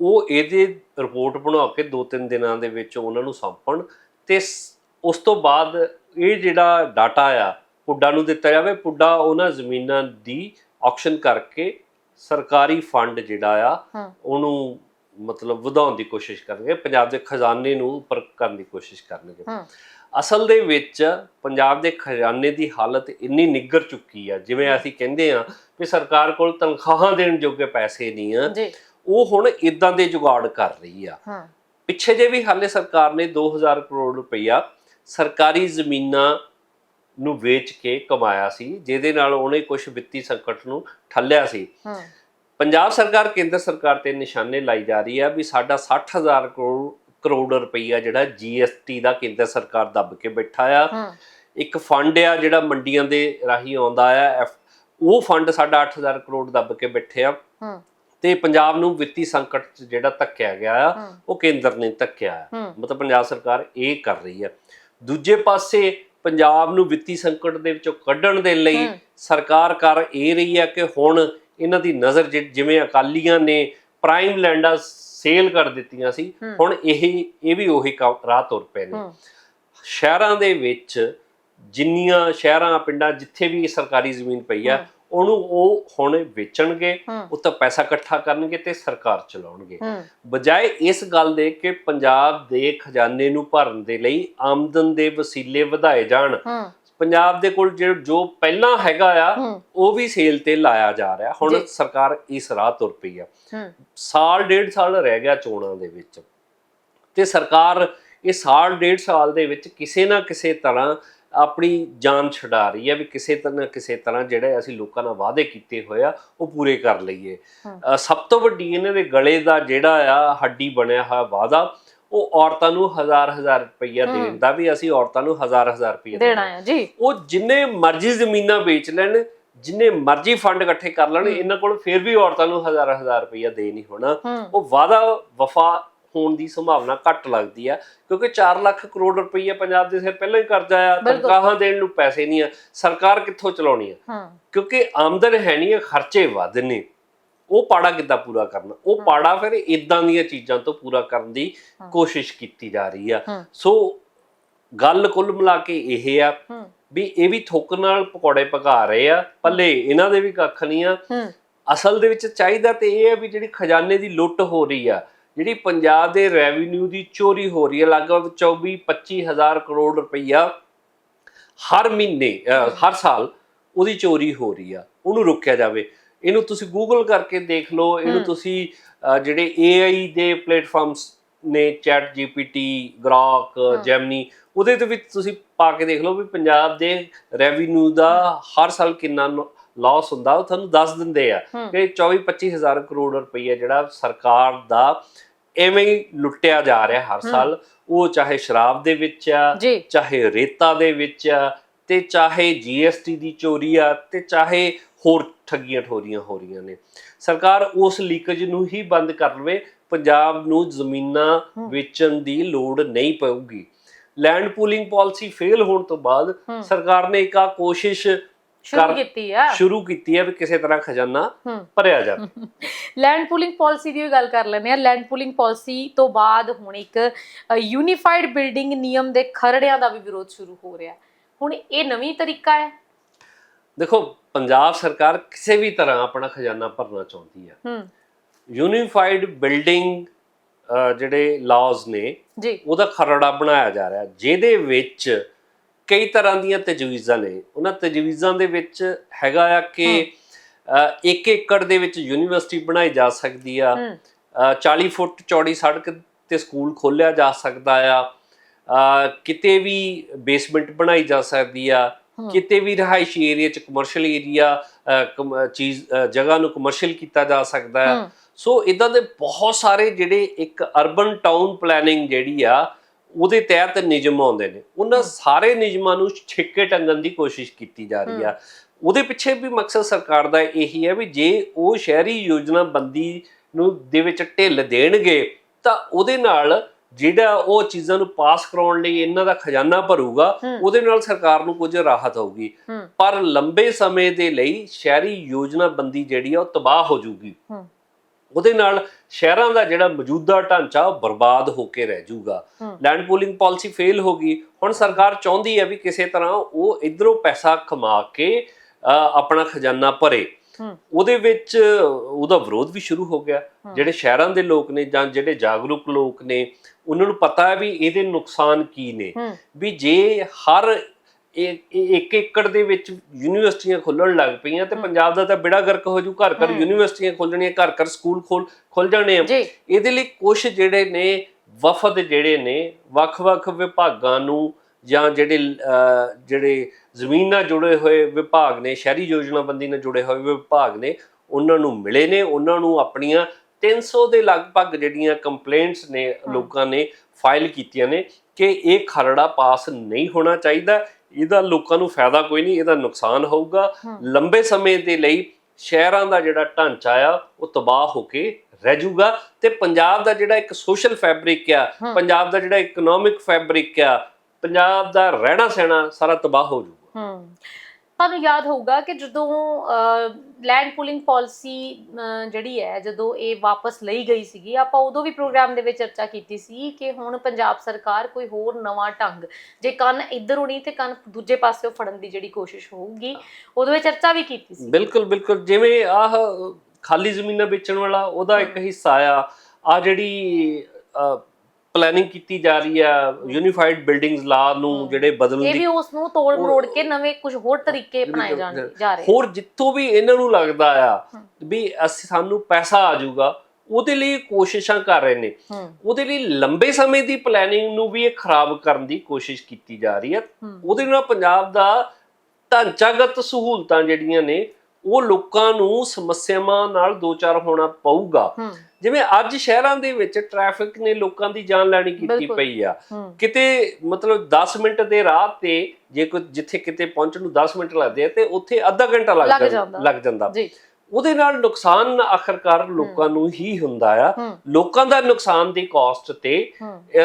Speaker 2: ਉਹ ਇਹਦੇ ਰਿਪੋਰਟ ਬਣਾ ਕੇ 2-3 ਦਿਨਾਂ ਦੇ ਵਿੱਚ ਉਹਨਾਂ ਨੂੰ ਸੌਂਪਣ ਤੇ ਉਸ ਤੋਂ ਬਾਅਦ ਇਹ ਜਿਹੜਾ ਡਾਟਾ ਆ ਪੁੱਡਾ ਨੂੰ ਦਿੱਤਾ ਜਾਵੇ ਪੁੱਡਾ ਉਹਨਾਂ ਜ਼ਮੀਨਾਂ ਦੀ ਆਕਸ਼ਨ ਕਰਕੇ ਸਰਕਾਰੀ ਫੰਡ ਜਿਹੜਾ ਆ ਉਹਨੂੰ ਮਤਲਬ ਵਧਾਉਣ ਦੀ ਕੋਸ਼ਿਸ਼ ਕਰਨਗੇ ਪੰਜਾਬ ਦੇ ਖਜ਼ਾਨੇ ਨੂੰ ਉੱਪਰ ਕਰਨ ਦੀ ਕੋਸ਼ਿਸ਼ ਕਰਨਗੇ। ਅਸਲ ਦੇ ਵਿੱਚ ਪੰਜਾਬ ਦੇ ਖਜ਼ਾਨੇ ਦੀ ਹਾਲਤ ਇੰਨੀ ਨਿੱਗਰ ਚੁੱਕੀ ਆ ਜਿਵੇਂ ਅਸੀਂ ਕਹਿੰਦੇ ਆ ਕਿ ਸਰਕਾਰ ਕੋਲ ਤਨਖਾਹਾਂ ਦੇਣ ਜੋਗੇ ਪੈਸੇ ਨਹੀਂ ਆ ਉਹ ਹੁਣ ਇਦਾਂ ਦੇ ਜੁਗਾੜ ਕਰ ਰਹੀ ਆ। ਪਿੱਛੇ ਜੇ ਵੀ ਹਾਲੇ ਸਰਕਾਰ ਨੇ 2000 ਕਰੋੜ ਰੁਪਈਆ ਸਰਕਾਰੀ ਜ਼ਮੀਨਾਂ ਨੂੰ ਵੇਚ ਕੇ ਕਮਾਇਆ ਸੀ ਜਿਹਦੇ ਨਾਲ ਉਹਨੇ ਕੁਝ ਵਿੱਤੀ ਸੰਕਟ ਨੂੰ ਠੱਲਿਆ ਸੀ।
Speaker 1: ਹੂੰ।
Speaker 2: ਪੰਜਾਬ ਸਰਕਾਰ ਕੇਂਦਰ ਸਰਕਾਰ ਤੇ ਨਿਸ਼ਾਨੇ ਲਾਈ ਜਾ ਰਹੀ ਆ ਵੀ ਸਾਡਾ 60000 ਕਰੋੜ ਕਰੋੜ ਰੁਪਈਆ ਜਿਹੜਾ ਜੀਐਸਟੀ ਦਾ ਕੇਂਦਰ ਸਰਕਾਰ ਦੱਬ ਕੇ ਬੈਠਾ ਆ।
Speaker 1: ਹੂੰ।
Speaker 2: ਇੱਕ ਫੰਡ ਆ ਜਿਹੜਾ ਮੰਡੀਆਂ ਦੇ ਰਾਹੀਂ ਆਉਂਦਾ ਆ ਉਹ ਫੰਡ ਸਾਡਾ 8000 ਕਰੋੜ ਦੱਬ ਕੇ ਬੈਠੇ ਆ।
Speaker 1: ਹੂੰ।
Speaker 2: ਤੇ ਪੰਜਾਬ ਨੂੰ ਵਿੱਤੀ ਸੰਕਟ 'ਚ ਜਿਹੜਾ ਧੱਕਿਆ ਗਿਆ ਆ
Speaker 1: ਹੂੰ।
Speaker 2: ਉਹ ਕੇਂਦਰ ਨੇ ਧੱਕਿਆ ਆ।
Speaker 1: ਹੂੰ।
Speaker 2: ਮਤਲਬ ਪੰਜਾਬ ਸਰਕਾਰ ਇਹ ਕਰ ਰਹੀ ਆ। ਦੂਜੇ ਪਾਸੇ ਪੰਜਾਬ ਨੂੰ ਵਿੱਤੀ ਸੰਕਟ ਦੇ ਵਿੱਚੋਂ ਕੱਢਣ ਦੇ ਲਈ
Speaker 1: ਹੂੰ।
Speaker 2: ਸਰਕਾਰ ਕਰ ਇਹ ਰਹੀ ਆ ਕਿ ਹੁਣ ਇਹਨਾਂ ਦੀ ਨਜ਼ਰ ਜਿਵੇਂ ਅਕਾਲੀਆਂ ਨੇ ਪ੍ਰਾਈਮ ਲੈਂਡਾਂ ਸੇਲ ਕਰ ਦਿੱਤੀਆਂ ਸੀ। ਹੁਣ ਇਹ ਇਹ ਵੀ ਉਹੀ ਰਾਹ ਤੁਰ ਪਏ ਨੇ। ਸ਼ਹਿਰਾਂ ਦੇ ਵਿੱਚ ਜਿੰਨੀਆਂ ਸ਼ਹਿਰਾਂ ਪਿੰਡਾਂ ਜਿੱਥੇ ਵੀ ਸਰਕਾਰੀ ਜ਼ਮੀਨ ਪਈ ਆ। ਉਹਨੂੰ ਉਹ ਹੁਣ ਵੇਚਣਗੇ
Speaker 1: ਹੂੰ।
Speaker 2: ਉੱਤੇ ਪੈਸਾ ਇਕੱਠਾ ਕਰਨਗੇ ਤੇ ਸਰਕਾਰ ਚਲਾਉਣਗੇ। ਬਜਾਏ ਇਸ ਗੱਲ ਦੇ ਕਿ ਪੰਜਾਬ ਦੇ ਖਜ਼ਾਨੇ ਨੂੰ ਭਰਨ ਦੇ ਲਈ ਆਮਦਨ ਦੇ ਵਸੀਲੇ ਵਧਾਏ ਜਾਣ ਪੰਜਾਬ ਦੇ ਕੋਲ ਜੋ ਜੋ ਪਹਿਲਾਂ ਹੈਗਾ ਆ ਉਹ ਵੀ ਸੇਲ ਤੇ ਲਾਇਆ ਜਾ ਰਿਹਾ। ਹੁਣ। ਸਰਕਾਰ ਇਸ ਰਾਹ ਤੁਰ ਪਈ ਆ। ਸਾਲ ਡੇਢ ਸਾਲ ਰਹਿ ਗਿਆ ਚੋਣਾਂ ਦੇ ਵਿੱਚ। ਤੇ ਸਰਕਾਰ ਇਹ ਸਾਲ ਡੇਢ ਸਾਲ ਦੇ ਵਿੱਚ ਕਿਸੇ ਨਾ ਕਿਸੇ ਤਰ੍ਹਾਂ ਆਪਣੀ ਜਾਨ ਛਡਾ ਰਹੀ ਹੈ ਵੀ ਕਿਸੇ ਤਰ੍ਹਾਂ ਕਿਸੇ ਤਰ੍ਹਾਂ ਜਿਹੜੇ ਅਸੀਂ ਲੋਕਾਂ ਨਾਲ ਵਾਅਦੇ ਕੀਤੇ ਹੋਏ ਆ ਉਹ ਪੂਰੇ ਕਰ ਲਈਏ। ਸਭ ਤੋਂ ਵੱਡੀ ਇਹਨਾਂ ਦੇ ਗਲੇ ਦਾ ਜਿਹੜਾ ਆ ਹੱਡੀ ਬਣਿਆ ਹੋਇਆ ਵਾਅਦਾ ਉਹ ਔਰਤਾਂ ਨੂੰ ਹਜ਼ਾਰ ਹਜ਼ਾਰ ਰੁਪਈਆ ਦਾ ਵੀ ਅਸੀਂ ਔਰਤਾਂ ਨੂੰ ਹਜ਼ਾਰ ਹਜ਼ਾਰ ਰੁਪਈਆ
Speaker 1: ਦੇਣਾ। ਹੈ ਜੀ।
Speaker 2: ਉਹ ਜਿੰਨੇ ਮਰਜ਼ੀ ਜ਼ਮੀਨਾਂ ਵੇਚ ਲੈਣ ਜਿੰਨੇ ਮਰਜ਼ੀ ਫੰਡ ਇਕੱਠੇ ਕਰ ਲੈਣ। ਇਹਨਾਂ ਕੋਲ ਫਿਰ ਵੀ ਔਰਤਾਂ ਨੂੰ ਹਜ਼ਾਰ ਹਜ਼ਾਰ ਰੁਪਈਆ ਦੇ ਨਹੀਂ ਹੋਣਾ। ਉਹ ਵਾਦਾ ਵਫਾ ਹੋਣ ਦੀ ਸੰਭਾਵਨਾ ਘੱਟ ਲੱਗਦੀ ਆ ਕਿਉਂਕਿ 4 ਲੱਖ ਕਰੋੜ ਰੁਪਈਆ ਪੰਜਾਬ ਦੇ ਸਿਰ ਪਹਿਲਾਂ ਹੀ ਕਰਜ਼ਾ ਆ। ਤਨਖਾਹਾਂ ਦੇਣ ਨੂੰ ਪੈਸੇ ਨਹੀਂ ਆ ਸਰਕਾਰ ਕਿੱਥੋਂ ਚਲਾਉਣੀ ਆ? ਕਿਉਂਕਿ ਆਮਦਨ ਹੈ ਨਹੀਂ ਖਰਚੇ ਵੱਧ ਨੇ। ਉਹ ਪਾੜਾ ਕਿੱਦਾਂ ਪੂਰਾ ਕਰਨਾ ਉਹ। ਪਾੜਾ ਫਿਰ ਇਦਾਂ ਦੀਆਂ ਚੀਜ਼ਾਂ ਤੋਂ ਪੂਰਾ ਕਰਨ ਦੀ। ਕੋਸ਼ਿਸ਼ ਕੀਤੀ ਜਾ ਰਹੀ ਆ। ਸੋ ਗੱਲ ਕੁੱਲ ਮਿਲਾ ਕੇ ਇਹ ਆ ਵੀ ਇਹ ਵੀ ਥੁੱਕ ਨਾਲ ਪਕੌੜੇ ਪਕਾ ਰਹੇ ਆ ਪੱਲੇ ਇਹਨਾਂ ਦੇ ਵੀ ਕੱਖ ਨਹੀਂ ਆ ਅਸਲ ਦੇ ਵਿੱਚ ਚਾਹੀਦਾ ਤੇ ਇਹ ਹੈ ਵੀ ਜਿਹੜੀ ਖਜ਼ਾਨੇ ਦੀ ਲੁੱਟ ਹੋ ਰਹੀ ਆ ਜਿਹੜੀ ਪੰਜਾਬ ਦੇ ਰੈਵਨਿਊ ਦੀ ਚੋਰੀ ਹੋ ਰਹੀ ਹੈ ਲਗਭਗ 24 25 ਹਜ਼ਾਰ ਕਰੋੜ ਰੁਪਈਆ ਹਰ ਮਹੀਨੇ ਹਰ ਸਾਲ ਉਹਦੀ ਚੋਰੀ ਹੋ ਰਹੀ ਆ ਉਹਨੂੰ ਰੋਕਿਆ ਜਾਵੇ ਇਹਨੂੰ ਤੁਸੀਂ ਗੂਗਲ ਕਰਕੇ ਦੇਖ ਲਓ ਇਹਨੂੰ। ਤੁਸੀਂ ਜਿਹੜੇ AI ਦੇ ਪਲੇਟਫਾਰਮਸ ਨੇ ਚੈਟ ਜੀਪੀਟੀ ਗ੍ਰਾਕ। ਜੈਮਨੀ ਉਹਦੇ ਤੇ ਵੀ ਤੁਸੀਂ ਪਾ ਕੇ ਦੇਖ ਲਓ ਵੀ ਪੰਜਾਬ ਦੇ ਰੈਵਨਿਊ ਦਾ ਹਰ ਸਾਲ ਕਿੰਨਾ ਲਾਸ ਹੁੰਦਾ ਉਹ ਤੁਹਾਨੂੰ ਦੱਸ ਦਿੰਦੇ ਆ ਕਿ 24 25 ਹਜ਼ਾਰ ਕਰੋੜ ਰੁਪਈਆ ਜਿਹੜਾ ਸਰਕਾਰ ਦਾ ਐਵੇਂ ਹੀ ਲੁੱਟਿਆ ਜਾ ਰਿਹਾ ਹਰ। ਸਾਲ ਉਹ ਚਾਹੇ ਸ਼ਰਾਬ ਦੇ ਵਿੱਚ ਆ ਚਾਹੇ ਰੇਤਾ ਦੇ ਵਿੱਚ ਆ ਤੇ ਚਾਹੇ ਜੀਐਸਟੀ ਦੀ ਚੋਰੀ ਆ ਤੇ ਚਾਹੇ ਹੋਰ ਠੱਗੀਆਂ ਠੋਰੀਆਂ ਹੋ ਰਹੀਆਂ ਨੇ। ਸਰਕਾਰ ਉਸ ਲੀਕੇਜ ਨੂੰ ਹੀ ਬੰਦ ਕਰ ਲਵੇ ਪੰਜਾਬ ਨੂੰ ਜ਼ਮੀਨਾਂ। ਵੇਚਣ ਦੀ ਲੋੜ ਨਹੀਂ ਪਊਗੀ। ਲੈਂਡ ਪੂਲਿੰਗ ਪਾਲਿਸੀ ਫੇਲ ਹੋਣ ਤੋਂ ਬਾਅਦ। ਸਰਕਾਰ ਨੇ ਇੱਕ ਆ ਕੋਸ਼ਿਸ਼
Speaker 1: ਸ਼ੁਰੂ ਕੀਤੀ ਆ।
Speaker 2: ਸ਼ੁਰੂ ਕੀਤੀ ਹੈ ਵੀ ਕਿਸੇ ਤਰ੍ਹਾਂ ਖਜ਼ਾਨਾ ਭਰਿਆ ਜਾਵੇ।
Speaker 1: ਲੈਂਡ ਪੂਲਿੰਗ ਪਾਲਿਸੀ ਦੀ ਗੱਲ ਕਰ ਲੈਂਦੇ ਆ ਲੈਂਡ ਪੂਲਿੰਗ ਪਾਲਿਸੀ ਤੋਂ ਬਾਅਦ ਹੁਣ ਇੱਕ ਯੂਨੀਫਾਈਡ ਬਿਲਡਿੰਗ ਨਿਯਮ ਦੇ ਖਰੜਿਆਂ ਦਾ ਵੀ ਵਿਰੋਧ ਸ਼ੁਰੂ ਹੋ ਰਿਹਾ। ਹੁਣ ਇਹ ਨਵੀਂ ਤਰੀਕਾ ਹੈ।
Speaker 2: ਦੇਖੋ ਪੰਜਾਬ ਸਰਕਾਰ ਕਿਸੇ ਵੀ ਤਰ੍ਹਾਂ ਆਪਣਾ ਖਜ਼ਾਨਾ ਭਰਨਾ ਚਾਹੁੰਦੀ ਹੈ।
Speaker 1: ਹੂੰ
Speaker 2: ਯੂਨੀਫਾਈਡ ਬਿਲਡਿੰਗ ਜਿਹੜੇ ਲਾਜ਼ ਨੇ
Speaker 1: ਜੀ।
Speaker 2: ਉਹਦਾ ਖਰੜਾ ਬਣਾਇਆ ਜਾ ਰਿਹਾ। ਜਿਹਦੇ ਵਿੱਚ ਕਈ ਤਰ੍ਹਾਂ ਦੀਆਂ ਤਜਵੀਜ਼ਾਂ ਨੇ। ਉਹਨਾਂ ਤਜਵੀਜ਼ਾਂ ਦੇ ਵਿੱਚ ਹੈਗਾ ਆ ਕਿ ਇੱਕ ਏਕੜ ਦੇ ਵਿੱਚ ਯੂਨੀਵਰਸਿਟੀ ਬਣਾਈ ਜਾ ਸਕਦੀ ਆ।
Speaker 1: ਹੂੰ।
Speaker 2: ਅ, 40 ਫੁੱਟ ਚੌੜੀ ਸੜਕ ਤੇ ਸਕੂਲ ਖੋਲਿਆ ਜਾ ਸਕਦਾ ਆ। ਕਿਤੇ ਵੀ ਬੇਸਮੈਂਟ ਬਣਾਈ ਜਾ ਸਕਦੀ ਆ। ਕਿਤੇ ਵੀ ਰਹਾਇਸ਼ੀ ਏਰੀਆ ਚ ਕਮਰਸ਼ੀਅਲ ਏਰੀਆ ਚੀਜ਼ ਜਗ੍ਹਾ ਨੂੰ ਕਮਰਸ਼ੀਅਲ ਕੀਤਾ ਜਾ ਸਕਦਾ ਹੂੰ। ਸੋ ਇਦਾਂ ਦੇ ਬਹੁਤ ਸਾਰੇ ਜਿਹੜੇ ਇੱਕ ਅਰਬਨ ਟਾਊਨ ਪਲੈਨਿੰਗ ਜਿਹੜੀ ਆ ਉਹਦੇ ਤਹਿਤ ਨਿਯਮ ਆਉਂਦੇ ਨੇ। ਉਹਨਾਂ ਸਾਰੇ ਨਿਯਮਾਂ ਨੂੰ ਛਿੱਕੇ ਟੰਗਣ ਦੀ ਕੋਸ਼ਿਸ਼ ਕੀਤੀ ਜਾ ਰਹੀ ਆ। ਉਹਦੇ ਪਿੱਛੇ ਵੀ ਮਕਸਦ ਸਰਕਾਰ ਦਾ ਇਹੀ ਹੈ ਵੀ ਜੇ ਉਹ ਸ਼ਹਿਰੀ ਯੋਜਨਾ ਬੰਦੀ ਨੂੰ ਦੇ ਵਿੱਚ ਢਿੱਲ ਦੇਣਗੇ ਤਾਂ ਉਹਦੇ ਨਾਲ ਜਿਹੜਾ ਉਹ ਚੀਜ਼ਾਂ ਨੂੰ ਪਾਸ ਕਰਾਉਣ ਲਈ ਇਹਨਾਂ ਦਾ ਖਜ਼ਾਨਾ ਭਰੂਗਾ। ਉਹਦੇ ਨਾਲ ਸਰਕਾਰ ਨੂੰ ਕੁਝ ਰਾਹਤ ਹੋਊਗੀ। ਪਰ ਲੰਬੇ ਸਮੇਂ ਦੇ ਲਈ ਸ਼ਹਿਰੀ ਯੋਜਨਾ ਬੰਦੀ ਜਿਹੜੀ ਆ ਉਹ ਤਬਾਹ ਹੋ ਜਾਊਗੀ। ਉਹਦੇ ਨਾਲ ਸ਼ਹਿਰਾਂ ਦਾ ਜਿਹੜਾ ਮੌਜੂਦਾ ਢਾਂਚਾ ਉਹ ਬਰਬਾਦ ਹੋ ਕੇ ਰਹਿ ਜਾਊਗਾ। ਲੈਂਡ ਪੂਲਿੰਗ ਪਾਲਿਸੀ ਫੇਲ ਹੋ ਗਈ। ਹੁਣ ਸਰਕਾਰ ਚਾਹੁੰਦੀ ਹੈ ਵੀ ਕਿਸੇ ਤਰ੍ਹਾਂ ਉਹ ਇਧਰੋਂ ਪੈਸਾ ਕਮਾ ਕੇ ਆਪਣਾ ਖਜ਼ਾਨਾ ਭਰੇ। ਉਹਦੇ ਵਿੱਚ ਉਹਦਾ ਵਿਰੋਧ ਵੀ ਸ਼ੁਰੂ ਹੋ ਗਿਆ। ਜਿਹੜੇ ਸ਼ਹਿਰਾਂ ਦੇ ਲੋਕ ਨੇ ਜਾਂ ਜਿਹੜੇ ਜਾਗਰੂਕ ਲੋਕ ਨੇ ਉਹਨਾਂ ਨੂੰ ਪਤਾ ਹੈ ਵੀ ਇਹਦੇ ਨੁਕਸਾਨ ਕੀ ਨੇ। ਵੀ ਜੇ ਹਰ ਇੱਕ ਏਕੜ ਦੇ ਵਿੱਚ ਯੂਨੀਵਰਸਿਟੀਆਂ ਖੁੱਲਣ ਲੱਗ ਪਈਆਂ ਤੇ ਪੰਜਾਬ ਦਾ ਤਾਂ ਬਿੜਾ ਗਰਕ ਹੋ ਜੂ ਘਰ ਘਰ ਯੂਨੀਵਰਸਿਟੀਆਂ ਖੁੱਲਣੀਆਂ ਘਰ ਘਰ ਸਕੂਲ ਖੋਲ ਖੁੱਲ ਜਾਣੇ ਆ। ਇਹਦੇ ਲਈ ਕੁਝ ਜਿਹੜੇ ਨੇ ਵਫਦ ਜਿਹੜੇ ਨੇ ਵੱਖ-ਵੱਖ ਵਿਭਾਗਾਂ ਨੂੰ ਜਾਂ ਜਿਹੜੇ ਜਿਹੜੇ ਜ਼ਮੀਨ ਨਾਲ ਜੁੜੇ ਹੋਏ ਵਿਭਾਗ ਨੇ ਸ਼ਹਿਰੀ ਯੋਜਨਾਬੰਦੀ ਨਾਲ ਜੁੜੇ ਹੋਏ ਵਿਭਾਗ ਨੇ ਉਹਨਾਂ ਨੂੰ ਮਿਲੇ ਨੇ ਉਹਨਾਂ ਨੂੰ ਆਪਣੀਆਂ 300 ਦੇ ਲਗਭਗ ਜਿਹੜੀਆਂ ਕੰਪਲੇਂਟਸ ਨੇ ਲੋਕਾਂ ਨੇ ਫਾਈਲ ਕੀਤੀਆਂ ਨੇ ਕਿ ਇਹ ਖਰੜਾ ਪਾਸ ਨਹੀਂ ਹੋਣਾ ਚਾਹੀਦਾ ਇਹਦਾ ਲੋਕਾਂ ਨੂੰ ਫਾਇਦਾ ਕੋਈ ਨਹੀਂ ਇਹਦਾ ਨੁਕਸਾਨ ਹੋਊਗਾ। ਲੰਬੇ ਸਮੇਂ ਦੇ ਲਈ ਸ਼ਹਿਰਾਂ ਦਾ ਜਿਹੜਾ ਢਾਂਚਾ ਆ ਉਹ ਤਬਾਹ ਹੋ ਕੇ ਰਹਿ ਜਾਊਗਾ ਤੇ ਪੰਜਾਬ ਦਾ ਜਿਹੜਾ ਇੱਕ ਸੋਸ਼ਲ ਫੈਬਰਿਕ ਆ ਪੰਜਾਬ ਦਾ ਜਿਹੜਾ ਇਕਨੋਮਿਕ ਫੈਬਰਿਕ ਆ ਪੰਜਾਬ ਦਾ ਰਹਿਣਾ ਸਹਿਣਾ ਸਾਰਾ ਤਬਾਹ ਹੋ ਜਾਊਗਾ।
Speaker 1: ਤੁਹਾਨੂੰ ਯਾਦ ਹੋਊਗਾ ਕਿ ਜਦੋਂ ਲੈਂਡ ਪੂਲਿੰਗ ਪਾਲਿਸੀ ਜਿਹੜੀ ਹੈ, ਜਦੋਂ ਇਹ ਵਾਪਸ ਲਈ ਗਈ ਸੀਗੀ, ਆਪਾਂ ਉਦੋਂ ਵੀ ਪ੍ਰੋਗਰਾਮ ਦੇ ਵਿੱਚ ਚਰਚਾ ਕੀਤੀ ਸੀ ਕਿ ਹੁਣ ਪੰਜਾਬ ਸਰਕਾਰ ਕੋਈ ਹੋਰ ਨਵਾਂ ਢੰਗ, ਜੇ ਕੰਨ ਇੱਧਰੋਂ ਨਹੀਂ ਤੇ ਕੰਨ ਦੂਜੇ ਪਾਸਿਓਂ ਫੜਨ ਦੀ ਜਿਹੜੀ ਕੋਸ਼ਿਸ਼ ਹੋਊਗੀ, ਉਦੋਂ ਇਹ ਚਰਚਾ ਵੀ ਕੀਤੀ ਸੀ।
Speaker 2: ਬਿਲਕੁਲ ਬਿਲਕੁਲ। ਜਿਵੇਂ ਆਹ ਖਾਲੀ ਜ਼ਮੀਨਾਂ ਵੇਚਣ ਵਾਲਾ, ਉਹਦਾ ਇੱਕ ਹਿੱਸਾ ਆ। ਆ ਜਿਹੜੀ ਪਲੈਨਿੰਗ ਕੀਤੀ ਜਾ ਰਹੀ ਆ ਯੂਨੀਫਾਈਡ ਬਿਲਡਿੰਗਸ ਲਾ ਨੂੰ ਜਿਹੜੇ ਬਦਲਣ
Speaker 1: ਇਹ
Speaker 2: ਦੀ
Speaker 1: ਵੀ ਉਸ ਨੂੰ ਤੋੜ ਮਰੋੜ ਕੇ ਨਵੇਂ ਕੁਝ ਹੋਰ ਤਰੀਕੇ ਅਪਣਾਏ ਜਾਣ ਜਾ ਰਹੇ
Speaker 2: ਹੋਰ ਜਿੱਥੋਂ ਵੀ ਇਹਨਾਂ ਨੂੰ ਲੱਗਦਾ ਆ ਵੀ ਅਸੀਂ ਸਾਨੂੰ ਪੈਸਾ ਆ ਜਾਊਗਾ ਉਹਦੇ ਲਈ ਕੋਸ਼ਿਸ਼ਾਂ ਕਰ ਰਹੇ ਨੇ। ਉਹਦੇ ਲਈ ਲੰਬੇ ਸਮੇਂ ਦੀ ਪਲੈਨਿੰਗ ਨੂੰ ਵੀ ਇਹ ਖਰਾਬ ਕਰਨ ਦੀ ਕੋਸ਼ਿਸ਼ ਕੀਤੀ ਜਾ ਰਹੀ ਹੂੰ। ਉਹਦੇ ਨਾਲ ਪੰਜਾਬ ਦਾ ਢਾਂਚਾਗਤ ਸਹੂਲਤਾਂ ਜਿਹੜੀਆਂ ਨੇ ਉਹ ਲੋਕਾਂ ਨੂੰ ਸਮੱਸਿਆਵਾਂ ਨਾਲ ਦੋ ਚਾਰ ਹੋਣਾ ਪਊਗਾ। ਜਿਵੇਂ ਅੱਜ ਸ਼ਹਿਰਾਂ ਦੇ ਵਿੱਚ ਟ੍ਰੈਫਿਕ ਨੇ ਲੋਕਾਂ ਦੀ ਜਾਨ ਲੈਣੀ ਕੀਤੀ। ਪਈ ਆ। ਕਿਤੇ ਮਤਲਬ 10 ਮਿੰਟ ਦੇ ਰਾਹ ਤੇ ਜੇ ਕੋਈ ਜਿੱਥੇ ਕਿਤੇ ਪਹੁੰਚਣ ਨੂੰ 10 ਮਿੰਟ ਲੱਗਦੇ ਆ ਤੇ ਉੱਥੇ ਅੱਧਾ ਘੰਟਾ
Speaker 1: ਲੱਗ
Speaker 2: ਲੱਗ
Speaker 1: ਜਾਂਦਾ।
Speaker 2: ਜਾਂਦਾ। ਲੱਗ ਜਾਂਦਾ।
Speaker 1: ਜੀ।
Speaker 2: ਉਹਦੇ ਨਾਲ ਨੁਕਸਾਨ ਆਖਰਕਾਰ ਲੋਕਾਂ ਨੂੰ ਹੀ ਹੁੰਦਾ ਆ। ਲੋਕਾਂ ਦਾ ਨੁਕਸਾਨ ਦੀ ਕਾਸਟ ਤੇ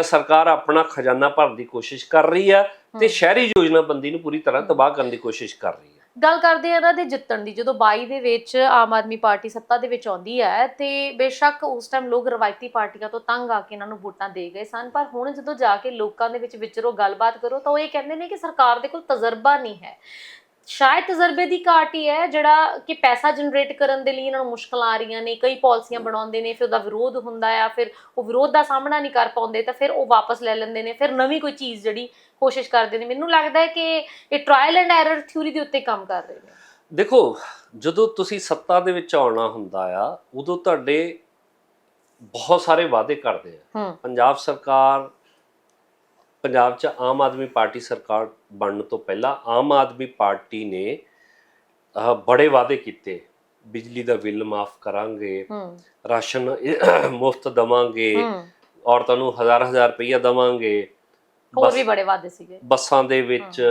Speaker 2: ਸਰਕਾਰ ਆਪਣਾ ਖਜ਼ਾਨਾ ਭਰਨ ਦੀ ਕੋਸ਼ਿਸ਼ ਕਰ ਰਹੀ ਆ ਤੇ ਸ਼ਹਿਰੀ ਯੋਜਨਾਬੰਦੀ ਨੂੰ ਪੂਰੀ ਤਰ੍ਹਾਂ ਤਬਾਹ ਕਰਨ ਦੀ ਕੋਸ਼ਿਸ਼ ਕਰ ਰਹੀ ਹੈ
Speaker 1: ਗੱਲ ਕਰਦੇ ਆ ਇਹਨਾਂ ਦੇ ਜਿੱਤਣ ਦੀ, ਜਦੋਂ 22 ਦੇ ਵਿੱਚ ਆਮ ਆਦਮੀ ਪਾਰਟੀ ਸੱਤਾ ਦੇ ਵਿੱਚ ਆਉਂਦੀ ਹੈ ਤੇ ਬੇਸ਼ੱਕ ਉਸ ਟਾਈਮ ਲੋਕ ਰਵਾਇਤੀ ਪਾਰਟੀਆਂ ਤੋਂ ਤੰਗ ਆ ਕੇ ਇਹਨਾਂ ਨੂੰ ਵੋਟਾਂ ਦੇ ਗਏ ਸਨ, ਪਰ ਹੁਣ ਜਦੋਂ ਜਾ ਕੇ ਲੋਕਾਂ ਦੇ ਵਿੱਚ ਵਿਚਰੋ ਗੱਲਬਾਤ ਕਰੋ ਤਾਂ ਉਹ ਇਹ ਕਹਿੰਦੇ ਨੇ ਕਿ ਸਰਕਾਰ ਦੇ ਕੋਲ ਤਜਰਬਾ ਨਹੀਂ ਹੈ। ਸ਼ਾਇਦ ਤਜਰਬੇ ਦੀ ਘਾਟ ਹੀ ਹੈ ਜਿਹੜਾ ਕਿ ਪੈਸਾ ਜਨਰੇਟ ਕਰਨ ਦੇ ਲਈ ਇਹਨਾਂ ਨੂੰ ਮੁਸ਼ਕਲਾਂ ਆ ਰਹੀਆਂ ਨੇ ਕਈ ਪਾਲਿਸੀਆਂ ਬਣਾਉਂਦੇ ਨੇ ਫਿਰ ਉਹਦਾ ਵਿਰੋਧ ਹੁੰਦਾ ਆ ਫਿਰ ਉਹ ਵਿਰੋਧ ਦਾ ਸਾਹਮਣਾ ਨਹੀਂ ਕਰ ਪਾਉਂਦੇ ਤਾਂ ਫਿਰ ਉਹ ਵਾਪਸ ਲੈ ਲੈਂਦੇ ਨੇ ਫਿਰ ਨਵੀਂ ਕੋਈ ਚੀਜ਼ ਜਿਹੜੀ ਕੋਸ਼ਿਸ਼ ਕਰਦੇ ਨੇ। ਮੈਨੂੰ ਲੱਗਦਾ ਹੈ ਕਿ ਇਹ ਟ੍ਰਾਇਲ ਐਂਡ ਐਰਰ ਥਿਊਰੀ ਦੇ ਉੱਤੇ ਕੰਮ ਕਰ ਰਹੇ ਨੇ।
Speaker 2: ਦੇਖੋ ਜਦੋਂ ਤੁਸੀਂ ਸੱਤਾ ਦੇ ਵਿੱਚ ਆਉਣਾ ਹੁੰਦਾ ਆ ਉਦੋਂ ਤੁਹਾਡੇ ਬਹੁਤ ਸਾਰੇ ਵਾਅਦੇ ਕਰਦੇ ਆ। ਪੰਜਾਬ ਸਰਕਾਰ ਪੰਜਾਬ 'ਚ ਆਮ ਆਦਮੀ ਪਾਰਟੀ ਸਰਕਾਰ ਬਣਨ ਤੋਂ ਪਹਿਲਾਂ ਆਮ ਆਦਮੀ ਪਾਰਟੀ ਨੇ ਬੜੇ ਵਾਅਦੇ ਕੀਤੇ। ਬਿਜਲੀ ਦਾ ਬਿੱਲ ਮਾਫ ਕਰਾਂਗੇ ਰਾਸ਼ਨ ਮੁਫਤ ਦਵਾਂਗੇ ਔਰਤਾਂ ਨੂੰ ਹਜ਼ਾਰ ਹਜ਼ਾਰ ਰੁਪਈਆ ਦਵਾਂਗੇ।
Speaker 1: ਹੋਰ ਵੀ ਬੜੇ ਵਾਅਦੇ ਸੀਗੇ।
Speaker 2: ਬੱਸਾਂ ਦੇ ਵਿੱਚ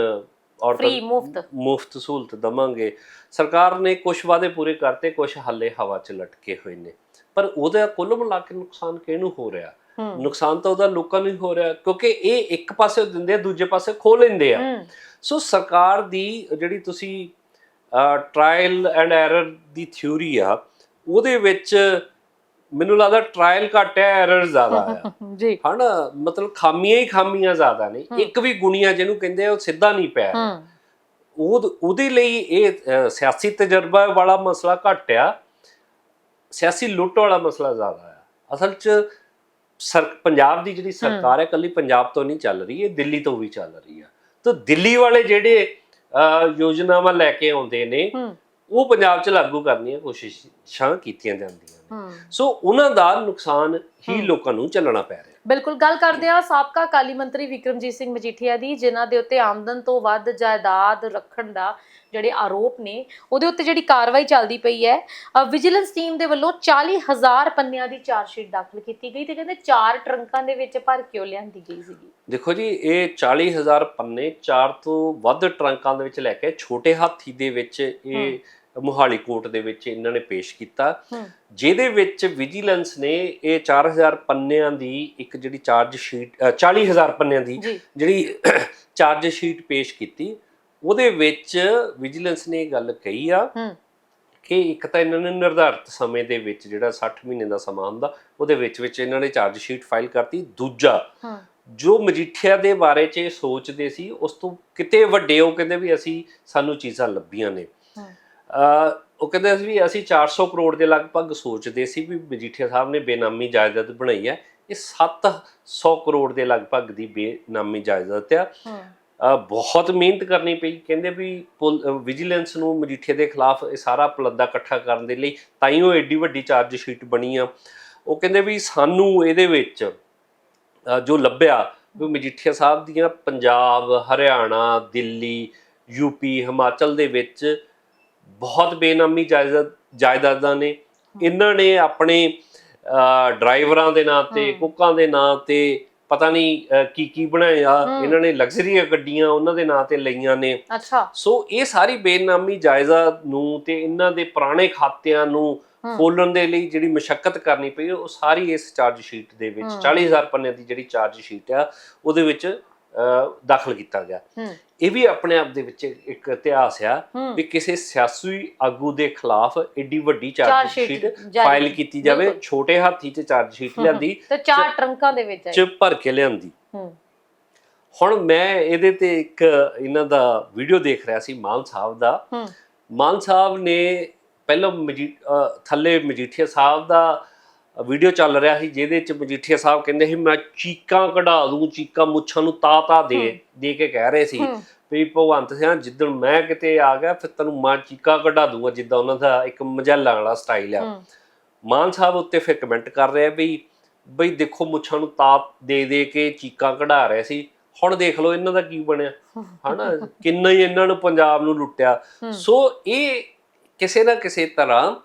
Speaker 2: ਔਰਤਾਂ
Speaker 1: ਫ੍ਰੀ ਮੁਫਤ।
Speaker 2: ਮੁਫਤ ਸਹੂਲਤ ਦਵਾਂਗੇ। ਸਰਕਾਰ ਨੇ ਕੁਝ ਵਾਅਦੇ ਪੂਰੇ ਕਰਤੇ ਕੁਝ ਹਾਲੇ ਹਵਾ 'ਚ ਲਟਕੇ ਹੋਏ ਨੇ। ਪਰ ਉਹਦਾ ਕੁੱਲ ਮਿਲਾ ਕੇ ਨੁਕਸਾਨ ਕਿਹਨੂੰ ਹੋ ਰਿਹਾ? ਨੁਕਸਾਨ ਤਾਂ ਉਹਦਾ ਲੋਕਾਂ ਨੂੰ ਹੀ ਹੋ ਰਿਹਾ ਕਿਉਂਕਿ ਇਹ ਇੱਕ ਪਾਸੇ ਦਿੰਦੇ ਆ ਦੂਜੇ ਪਾਸੇ ਖੋ ਲੈਂਦੇ ਆ। ਸੋ ਸਰਕਾਰ ਦੀ ਜਿਹੜੀ ਤੁਸੀਂ ਟ੍ਰਾਇਲ ਐਂਡ ਐਰਰ ਦੀ ਥਿਊਰੀ ਆ ਉਹਦੇ ਵਿੱਚ ਮੈਨੂੰ ਲੱਗਦਾ ਟ੍ਰਾਇਲ ਘੱਟ ਹੈ ਐਰਰ ਜ਼ਿਆਦਾ ਆ
Speaker 1: ਜੀ।
Speaker 2: ਹਨਾ? ਮਤਲਬ ਖਾਮੀਆਂ ਹੀ ਖਾਮੀਆਂ ਜ਼ਿਆਦਾ ਨੇ। ਇੱਕ ਵੀ ਗੁਣੀਆਂ ਜਿਹਨੂੰ ਕਹਿੰਦੇ ਆ ਉਹ ਸਿੱਧਾ ਨਹੀਂ ਪਿਆ ਉਹ ਉਹਦੇ ਲਈ ਇਹ ਸਿਆਸੀ ਤਜਰਬਾ ਵਾਲਾ ਮਸਲਾ ਘੱਟ ਆ। ਸਿਆਸੀ ਲੁੱਟ ਵਾਲਾ ਮਸਲਾ ਜ਼ਿਆਦਾ ਆ। ਅਸਲ 'ਚ ਸਰ ਪੰਜਾਬ ਦੀ ਜਿਹੜੀ ਸਰਕਾਰ ਹੈ ਕੱਲੀ ਪੰਜਾਬ ਤੋਂ ਨਹੀਂ ਚੱਲ ਰਹੀ ਇਹ ਦਿੱਲੀ ਤੋਂ ਵੀ ਚੱਲ ਰਹੀ ਆ। ਤਾਂ ਦਿੱਲੀ ਵਾਲੇ ਜਿਹੜੇ ਯੋਜਨਾਵਾਂ ਲੈ ਕੇ ਆਉਂਦੇ ਨੇ ਉਹ ਪੰਜਾਬ 'ਚ ਲਾਗੂ ਕਰਨੀਆਂ ਕੋਸ਼ਿਸ਼ਾਂ ਕੀਤੀਆਂ ਜਾਂਦੀਆਂ ਨੇ। ਸੋ ਉਹਨਾਂ ਦਾ ਨੁਕਸਾਨ ਹੀ। ਲੋਕਾਂ ਨੂੰ ਚੱਲਣਾ ਪੈ ਰਿਹਾ।
Speaker 1: ਬਿਲਕੁਲ ਗੱਲ ਕਰਦੇ ਆ ਸਾਬਕਾ ਕਾਲੀ ਮੰਤਰੀ ਵਿਕਰਮਜੀਤ ਸਿੰਘ ਮਜੀਠੀਆ ਦੀ ਜਿਨ੍ਹਾਂ ਦੇ ਉੱਤੇ ਆਮਦਨ ਤੋਂ ਵੱਧ ਜਾਇਦਾਦ ਰੱਖਣ ਦਾ ਜਿਹੜੇ ਆਰੋਪ ਨੇ ਉਹਦੇ ਉੱਤੇ ਜਿਹੜੀ ਕਾਰਵਾਈ ਚੱਲਦੀ ਪਈ ਹੈ ਵਿਜੀਲੈਂਸ ਟੀਮ ਦੇ ਵੱਲੋਂ 40000 ਪੰਨਿਆਂ ਦੀ ਚਾਰਜਸ਼ੀਟ ਦਾਖਲ ਕੀਤੀ ਗਈ ਤੇ ਕਹਿੰਦੇ ਚਾਰ ਟਰੰਕਾਂ ਦੇ ਵਿੱਚ ਭਰ ਕੇ ਉਹ ਲਿਆਂਦੀ ਗਈ ਸੀਗੀ।
Speaker 2: ਦੇਖੋ ਜੀ ਇਹ 40000 ਪੰਨੇ ਚਾਰ ਤੋਂ ਵੱਧ ਟਰੰਕਾਂ ਦੇ ਵਿੱਚ ਲੈ ਕੇ ਛੋਟੇ ਹਾਥੀ ਦੇ ਵਿੱਚ ਇਹ ਮੁਹਾਲੀ ਕੋਰਟ ਦੇ ਵਿੱਚ ਇਹਨਾਂ ਨੇ ਪੇਸ਼ ਕੀਤਾ। ਜਿਹਦੇ ਵਿੱਚ ਵਿਜੀਲੈਂਸ ਨੇ ਇਹ 4000 ਪੰਨਿਆਂ ਦੀ ਇੱਕ ਜਿਹੜੀ ਚਾਰਜ ਸ਼ੀਟ ਅ, 40000 ਪੰਨਿਆਂ ਦੀ ਜਿਹੜੀ ਚਾਰਜ ਸ਼ੀਟ ਪੇਸ਼ ਕੀਤੀ ਉਹਦੇ ਵਿੱਚ ਵਿਜੀਲੈਂਸ ਨੇ ਇਹ ਗੱਲ ਕਹੀ ਆ ਕਿ ਇੱਕ ਤਾਂ ਇਹਨਾਂ ਨੇ ਨਿਰਧਾਰਿਤ ਸਮੇਂ ਦੇ ਵਿੱਚ ਜਿਹੜਾ 60 ਮਹੀਨੇ ਦਾ ਸਮਾਂ ਹੁੰਦਾ ਉਹਦੇ ਵਿੱਚ ਵਿੱਚ ਇਹਨਾਂ ਨੇ ਚਾਰਜ ਸ਼ੀਟ ਫਾਈਲ ਕਰਤੀ। ਦੂਜਾ ਜੋ ਮਜੀਠੀਆ ਦੇ ਬਾਰੇ 'ਚ ਇਹ ਸੋਚਦੇ ਸੀ ਉਸ ਤੋਂ ਕਿਤੇ ਵੱਡੇ ਉਹ ਕਹਿੰਦੇ ਵੀ ਅਸੀਂ ਸਾਨੂੰ ਚੀਜ਼ਾਂ ਲੱਭੀਆਂ ਨੇ। ਉਹ ਕਹਿੰਦੇ ਸੀ ਵੀ ਅਸੀਂ 400 ਕਰੋੜ ਦੇ ਲਗਭਗ ਸੋਚਦੇ ਸੀ ਵੀ ਮਜੀਠੀਆ ਸਾਹਿਬ ਨੇ ਬੇਨਾਮੀ ਜਾਇਦਾਦ ਬਣਾਈ ਹੈ। ਇਹ 700 ਕਰੋੜ ਦੇ ਲਗਭਗ ਦੀ ਬੇਨਾਮੀ ਜਾਇਦਾਦ ਆ। ਬਹੁਤ ਮਿਹਨਤ ਕਰਨੀ ਪਈ। ਕਹਿੰਦੇ ਵੀ ਵਿਜੀਲੈਂਸ ਨੂੰ ਮਜੀਠੀਆ ਦੇ ਖਿਲਾਫ ਇਹ ਸਾਰਾ ਪਲੱਦਾ ਇਕੱਠਾ ਕਰਨ ਦੇ ਲਈ ਤਾਂ ਹੀ ਉਹ ਐਡੀ ਵੱਡੀ ਚਾਰਜ ਸ਼ੀਟ ਬਣੀ ਆ। ਉਹ ਕਹਿੰਦੇ ਵੀ ਸਾਨੂੰ ਇਹਦੇ ਵਿੱਚ ਜੋ ਲੱਭਿਆ ਵੀ ਮਜੀਠੀਆ ਸਾਹਿਬ ਦੀਆਂ ਪੰਜਾਬ ਹਰਿਆਣਾ ਦਿੱਲੀ ਯੂਪੀ ਹਿਮਾਚਲ ਦੇ ਵਿੱਚ ਬਹੁਤ ਬੇਨਾਮੀ ਜਾਇਦਾਦ ਜਾਇਦਾਦਾਂ ਨੇ ਇਹਨਾਂ ਨੇ ਆਪਣੇ ਡਰਾਈਵਰਾਂ ਦੇ ਨਾਂ ਤੇ। ਕੁੱਕਾਂ ਦੇ ਨਾਂ ਤੇ ਪਤਾ ਨਹੀਂ ਕੀ ਕੀ ਬਣਾਇਆ। ਇਹਨਾਂ ਨੇ ਲਗਜ਼ਰੀ ਗੱਡੀਆਂ ਉਹਨਾਂ ਦੇ ਨਾਂ ਤੇ ਲਈਆਂ ਨੇ
Speaker 1: ਅੱਛਾ
Speaker 2: ਸੋ ਇਹ ਸਾਰੀ ਬੇਨਾਮੀ ਜਾਇਦਾਦ ਨੂੰ ਤੇ ਇਹਨਾਂ ਦੇ ਪੁਰਾਣੇ ਖਾਤਿਆਂ ਨੂੰ। ਖੋਲਣ ਦੇ ਲਈ ਜਿਹੜੀ ਮਸ਼ੱਕਤ ਕਰਨੀ ਪਈ ਉਹ ਸਾਰੀ ਇਸ ਚਾਰਜ ਸ਼ੀਟ ਦੇ ਵਿੱਚ
Speaker 1: ਹਮ।
Speaker 2: 40000 ਪੰਨੇ ਦੀ ਜਿਹੜੀ ਚਾਰਜ ਸ਼ੀਟ ਆ ਉਹਦੇ ਵਿੱਚ ਦਾਖਲ ਕੀਤਾ ਗਿਆ ਇਹ ਵੀ ਆਪਣੇ ਆਪ ਦੇ ਵਿੱਚ ਇੱਕ ਇਤਿਹਾਸ ਆ ਵੀ ਕਿਸੇ ਸਿਆਸੀ ਆਗੂ ਦੇ ਖਿਲਾਫ ਏਡੀ ਵੱਡੀ
Speaker 1: ਚਾਰਜ ਸ਼ੀਟ
Speaker 2: ਫਾਈਲ ਕੀਤੀ ਜਾਵੇ। ਛੋਟੇ ਹਾਥੀ 'ਚ ਚਾਰਜ ਸ਼ੀਟ ਲਿਆਂਦੀ
Speaker 1: ਤੇ ਚਾਰ ਟਰੰਕਾਂ ਦੇ ਵਿੱਚ
Speaker 2: ਚ ਭਰ ਕੇ ਲਿਆਂਦੀ। ਹੁਣ ਮੈਂ ਇਹਦੇ ਤੇ ਇੱਕ ਇਹਨਾਂ ਦਾ ਵੀਡੀਓ ਦੇਖ ਰਿਹਾ ਸੀ ਮਾਨ ਸਾਹਿਬ ਦਾ। ਮਾਨ ਸਾਹਿਬ ਨੇ ਪਹਿਲਾਂ ਥੱਲੇ ਮਜੀਠੀਆ ਸਾਹਿਬ ਦਾ ਵੀਡੀਓ ਚੱਲ ਰਿਹਾ ਸੀ ਜਿਹਦੇ ਚ ਮਜੀਠੀਆ ਸਾਹਿਬ ਕਹਿੰਦੇ ਸੀ ਮੈਂ ਚੀਕਾਂ ਕਢਾ ਦੂੰ ਚੀਕਾਂ ਮੁੱਛਾਂ ਨੂੰ ਤਾ ਤਾ ਦੇ। ਦੇ ਕੇ ਕਹਿ ਰਹੇ ਸੀ ਵੀ ਭਗਵੰਤ ਸਿੰਘ ਜਿੱਦਣ ਮੈਂ ਕਿਤੇ ਆ ਗਿਆ ਫਿਰ ਤੈਨੂੰ ਮਾਂ ਚੀਕਾਂ ਕਢਾ ਦੂੰਗਾ ਜਿੱਦਾਂ ਉਹਨਾਂ ਦਾ ਇੱਕ ਮਜੈਲਾ ਵਾਲਾ ਸਟਾਈਲ ਆ। ਮਾਨ ਸਾਹਿਬ ਉੱਤੇ ਫਿਰ ਕਮੈਂਟ ਕਰ ਰਿਹਾ ਵੀ ਬਈ ਦੇਖੋ ਮੁੱਛਾਂ ਨੂੰ ਤਾਪ ਦੇ ਦੇ ਕੇ ਚੀਕਾਂ ਕਢਾ ਰਹੇ ਸੀ। ਹੁਣ ਦੇਖ ਲਓ ਇਹਨਾਂ ਦਾ ਕੀ ਬਣਿਆ। ਹਨਾ ਕਿੰਨਾ ਹੀ ਇਹਨਾਂ ਨੂੰ ਪੰਜਾਬ ਨੂੰ ਲੁੱਟਿਆ। ਸੋ ਇਹ ਕਿਸੇ ਨਾ ਕਿਸੇ ਤਰ੍ਹਾਂ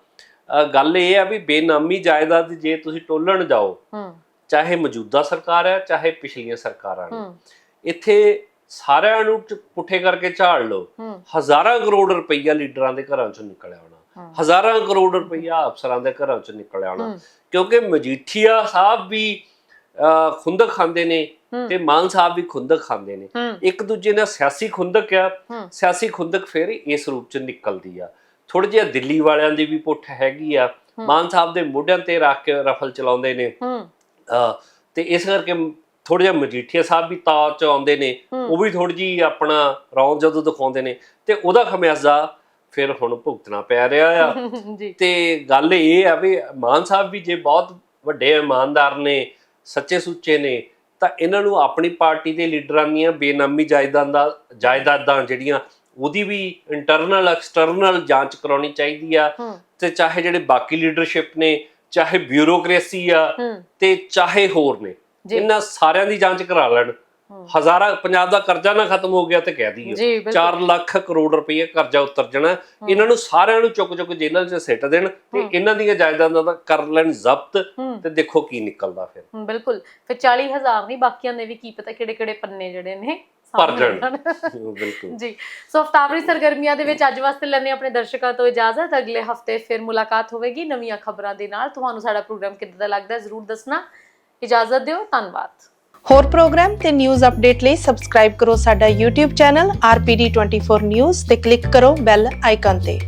Speaker 2: ਗੱਲ ਇਹ ਆ ਵੀ ਬੇਨਾਮੀ ਜਾਇਦਾਦ ਜੇ ਤੁਸੀਂ ਟੋਲਣ ਜਾਓ
Speaker 1: ਹੂੰ।
Speaker 2: ਚਾਹੇ ਮੌਜੂਦਾ ਸਰਕਾਰ ਹੈ ਚਾਹੇ ਪਿਛਲੀਆਂ ਸਰਕਾਰਾਂ ਨੇ। ਇੱਥੇ ਸਾਰਿਆਂ ਨੂੰ ਪੁੱਠੇ ਕਰਕੇ ਝਾੜ ਲਓ। ਹਜ਼ਾਰਾਂ ਕਰੋੜ ਰੁਪਈਆ ਲੀਡਰਾਂ ਦੇ ਘਰਾਂ ਚੋਂ ਨਿਕਲਿਆ ਆਉਣਾ। ਹਜ਼ਾਰਾਂ ਕਰੋੜ ਰੁਪਈਆ ਅਫਸਰਾਂ ਦੇ ਘਰਾਂ ਚੋਂ ਨਿਕਲਿਆ ਆਉਣਾ।
Speaker 1: ਹੂੰ।
Speaker 2: ਕਿਉਂਕਿ ਮਜੀਠੀਆ ਸਾਹਿਬ ਵੀ ਖੁੰਦਕ ਖਾਂਦੇ ਨੇ। ਤੇ ਮਾਨ ਸਾਹਿਬ ਵੀ ਖੁੰਦਕ ਖਾਂਦੇ ਨੇ। ਇੱਕ ਦੂਜੇ ਨਾਲ ਸਿਆਸੀ ਖੁੰਦਕ ਆ। ਸਿਆਸੀ ਖੁੰਦਕ ਫਿਰ ਇਸ ਰੂਪ ਚ ਨਿਕਲਦੀ ਆ। ਥੋੜੀ ਜਿਹਾ ਦਿੱਲੀ ਵਾਲਿਆਂ ਦੀ ਵੀ ਪੁੱਠ ਹੈਗੀ ਆ। ਮਾਨ ਸਾਹਿਬ ਦੇ ਮੋਢਿਆਂ ਤੇ ਰੱਖ ਕੇ ਰਫਲ ਚਲਾਉਂਦੇ ਨੇ। ਤੇ ਇਸ ਕਰਕੇ ਥੋੜਾ ਜਿਹਾ ਮਜੀਠੀਆ ਸਾਹਿਬ ਵੀ ਤਾਜ ਚ ਆਉਂਦੇ ਨੇ। ਉਹ ਵੀ ਥੋੜੀ ਜੀ ਆਪਣਾ ਰੌਂ ਜਦੋਂ ਦਿਖਾਉਂਦੇ ਨੇ। ਤੇ ਉਹਦਾ ਖਮਿਆਜ਼ਾ ਫਿਰ ਹੁਣ ਭੁਗਤਣਾ ਪੈ ਰਿਹਾ ਆ। ਤੇ ਗੱਲ ਇਹ ਆ ਵੀ ਮਾਨ ਸਾਹਿਬ ਵੀ ਜੇ ਬਹੁਤ ਵੱਡੇ ਇਮਾਨਦਾਰ ਨੇ ਸੱਚੇ ਸੁੱਚੇ ਨੇ ਤਾਂ ਇਹਨਾਂ ਨੂੰ ਆਪਣੀ ਪਾਰਟੀ ਦੇ ਲੀਡਰਾਂ ਦੀਆਂ ਬੇਨਾਮੀ ਜਾਇਦਾਦਾਂ ਜਾਇਦਾਦਾਂ ਜਿਹੜੀਆਂ ਉਹਦੀ ਵੀ ਇੰਟਰਨਲ ਐਕਸਟਰਨਲ ਜਾਂਚ ਕਰਾਉਣੀ ਚਾਹੀਦੀ ਆ। ਤੇ ਚਾਹੇ ਜਿਹੜੇ ਬਾਕੀ ਲੀਡਰਸ਼ਿਪ ਨੇ ਚਾਹੇ ਬਿਊਰੋਕ੍ਰੇਸੀ ਆ ਤੇ ਚਾਹੇ ਹੋਰ ਨੇ। ਇਹਨਾਂ ਸਾਰਿਆਂ ਦੀ ਜਾਂਚ ਕਰਾ ਲੈਣ। ਹਜ਼ਾਰਾਂ ਪੰਜਾਬ ਦਾ ਕਰਜ਼ਾ ਨਾ ਖਤਮ ਹੋ ਗਿਆ ਤੇ ਕਹਿ ਦਈਏ।
Speaker 1: ਜੀ ਬਿਲਕੁਲ।
Speaker 2: 4 ਲੱਖ ਕਰੋੜ ਰੁਪਏ ਕਰਜ਼ਾ ਉਤਰ ਜਾਣਾ। ਇਹਨਾਂ ਨੂੰ ਸਾਰਿਆਂ ਨੂੰ ਚੁੱਕ ਚੁੱਕ ਜੇਲ੍ਹਾਂ 'ਚ ਸਿੱਟ ਦੇਣ ਤੇ। ਇਹਨਾਂ ਦੀਆਂ ਜਾਇਦਾਦਾਂ ਦਾ ਕਰ ਲੈਣ ਜ਼ਬਤ ਤੇ ਦੇਖੋ ਕੀ ਨਿਕਲਦਾ ਫਿਰ।
Speaker 1: ਬਿਲਕੁਲ। ਫਿਰ 40000 ਨਹੀਂ ਬਾਕੀਆਂ ਦੇ ਵੀ ਕੀ ਪਤਾ ਕਿਹੜੇ ਕਿਹੜੇ ਪੰਨੇ ਜਿਹੜੇ ਨੇ।
Speaker 2: ਭਰ ਜਾਣ। ਬਿਲਕੁਲ।
Speaker 1: ਜੀ ਸੋ ਹਫਤਾਵਰੀ ਸਰਗਰਮੀਆਂ ਦੇ ਵਿੱਚ ਅੱਜ ਵਾਸਤੇ ਲੈਣੇ ਆਪਣੇ ਦਰਸ਼ਕਾਂ ਤੋਂ ਇਜਾਜ਼ਤ। ਅਗਲੇ ਹਫ਼ਤੇ ਫਿਰ ਮੁਲਾਕਾਤ ਹੋਵੇਗੀ ਨਵੀਆਂ ਖਬਰਾਂ ਦੇ ਨਾਲ। ਤੁਹਾਨੂੰ ਸਾਡਾ ਪ੍ਰੋਗਰਾਮ ਕਿੱਦਾਂ ਦਾ ਲੱਗਦਾ ਜ਼ਰੂਰ ਦੱਸਣਾ। ਇਜਾਜ਼ਤ ਦਿਓ ਧੰਨਵਾਦ।
Speaker 4: ਹੋਰ ਪ੍ਰੋਗਰਾਮ ਤੇ ਨਿਊਜ਼ ਅਪਡੇਟ ਲਈ ਸਬਸਕ੍ਰਾਈਬ ਕਰੋ ਸਾਡਾ YouTube ਚੈਨਲ RPD24 News ਤੇ ਕਲਿੱਕ ਕਰੋ ਬੈਲ ਆਈਕਨ ਤੇ।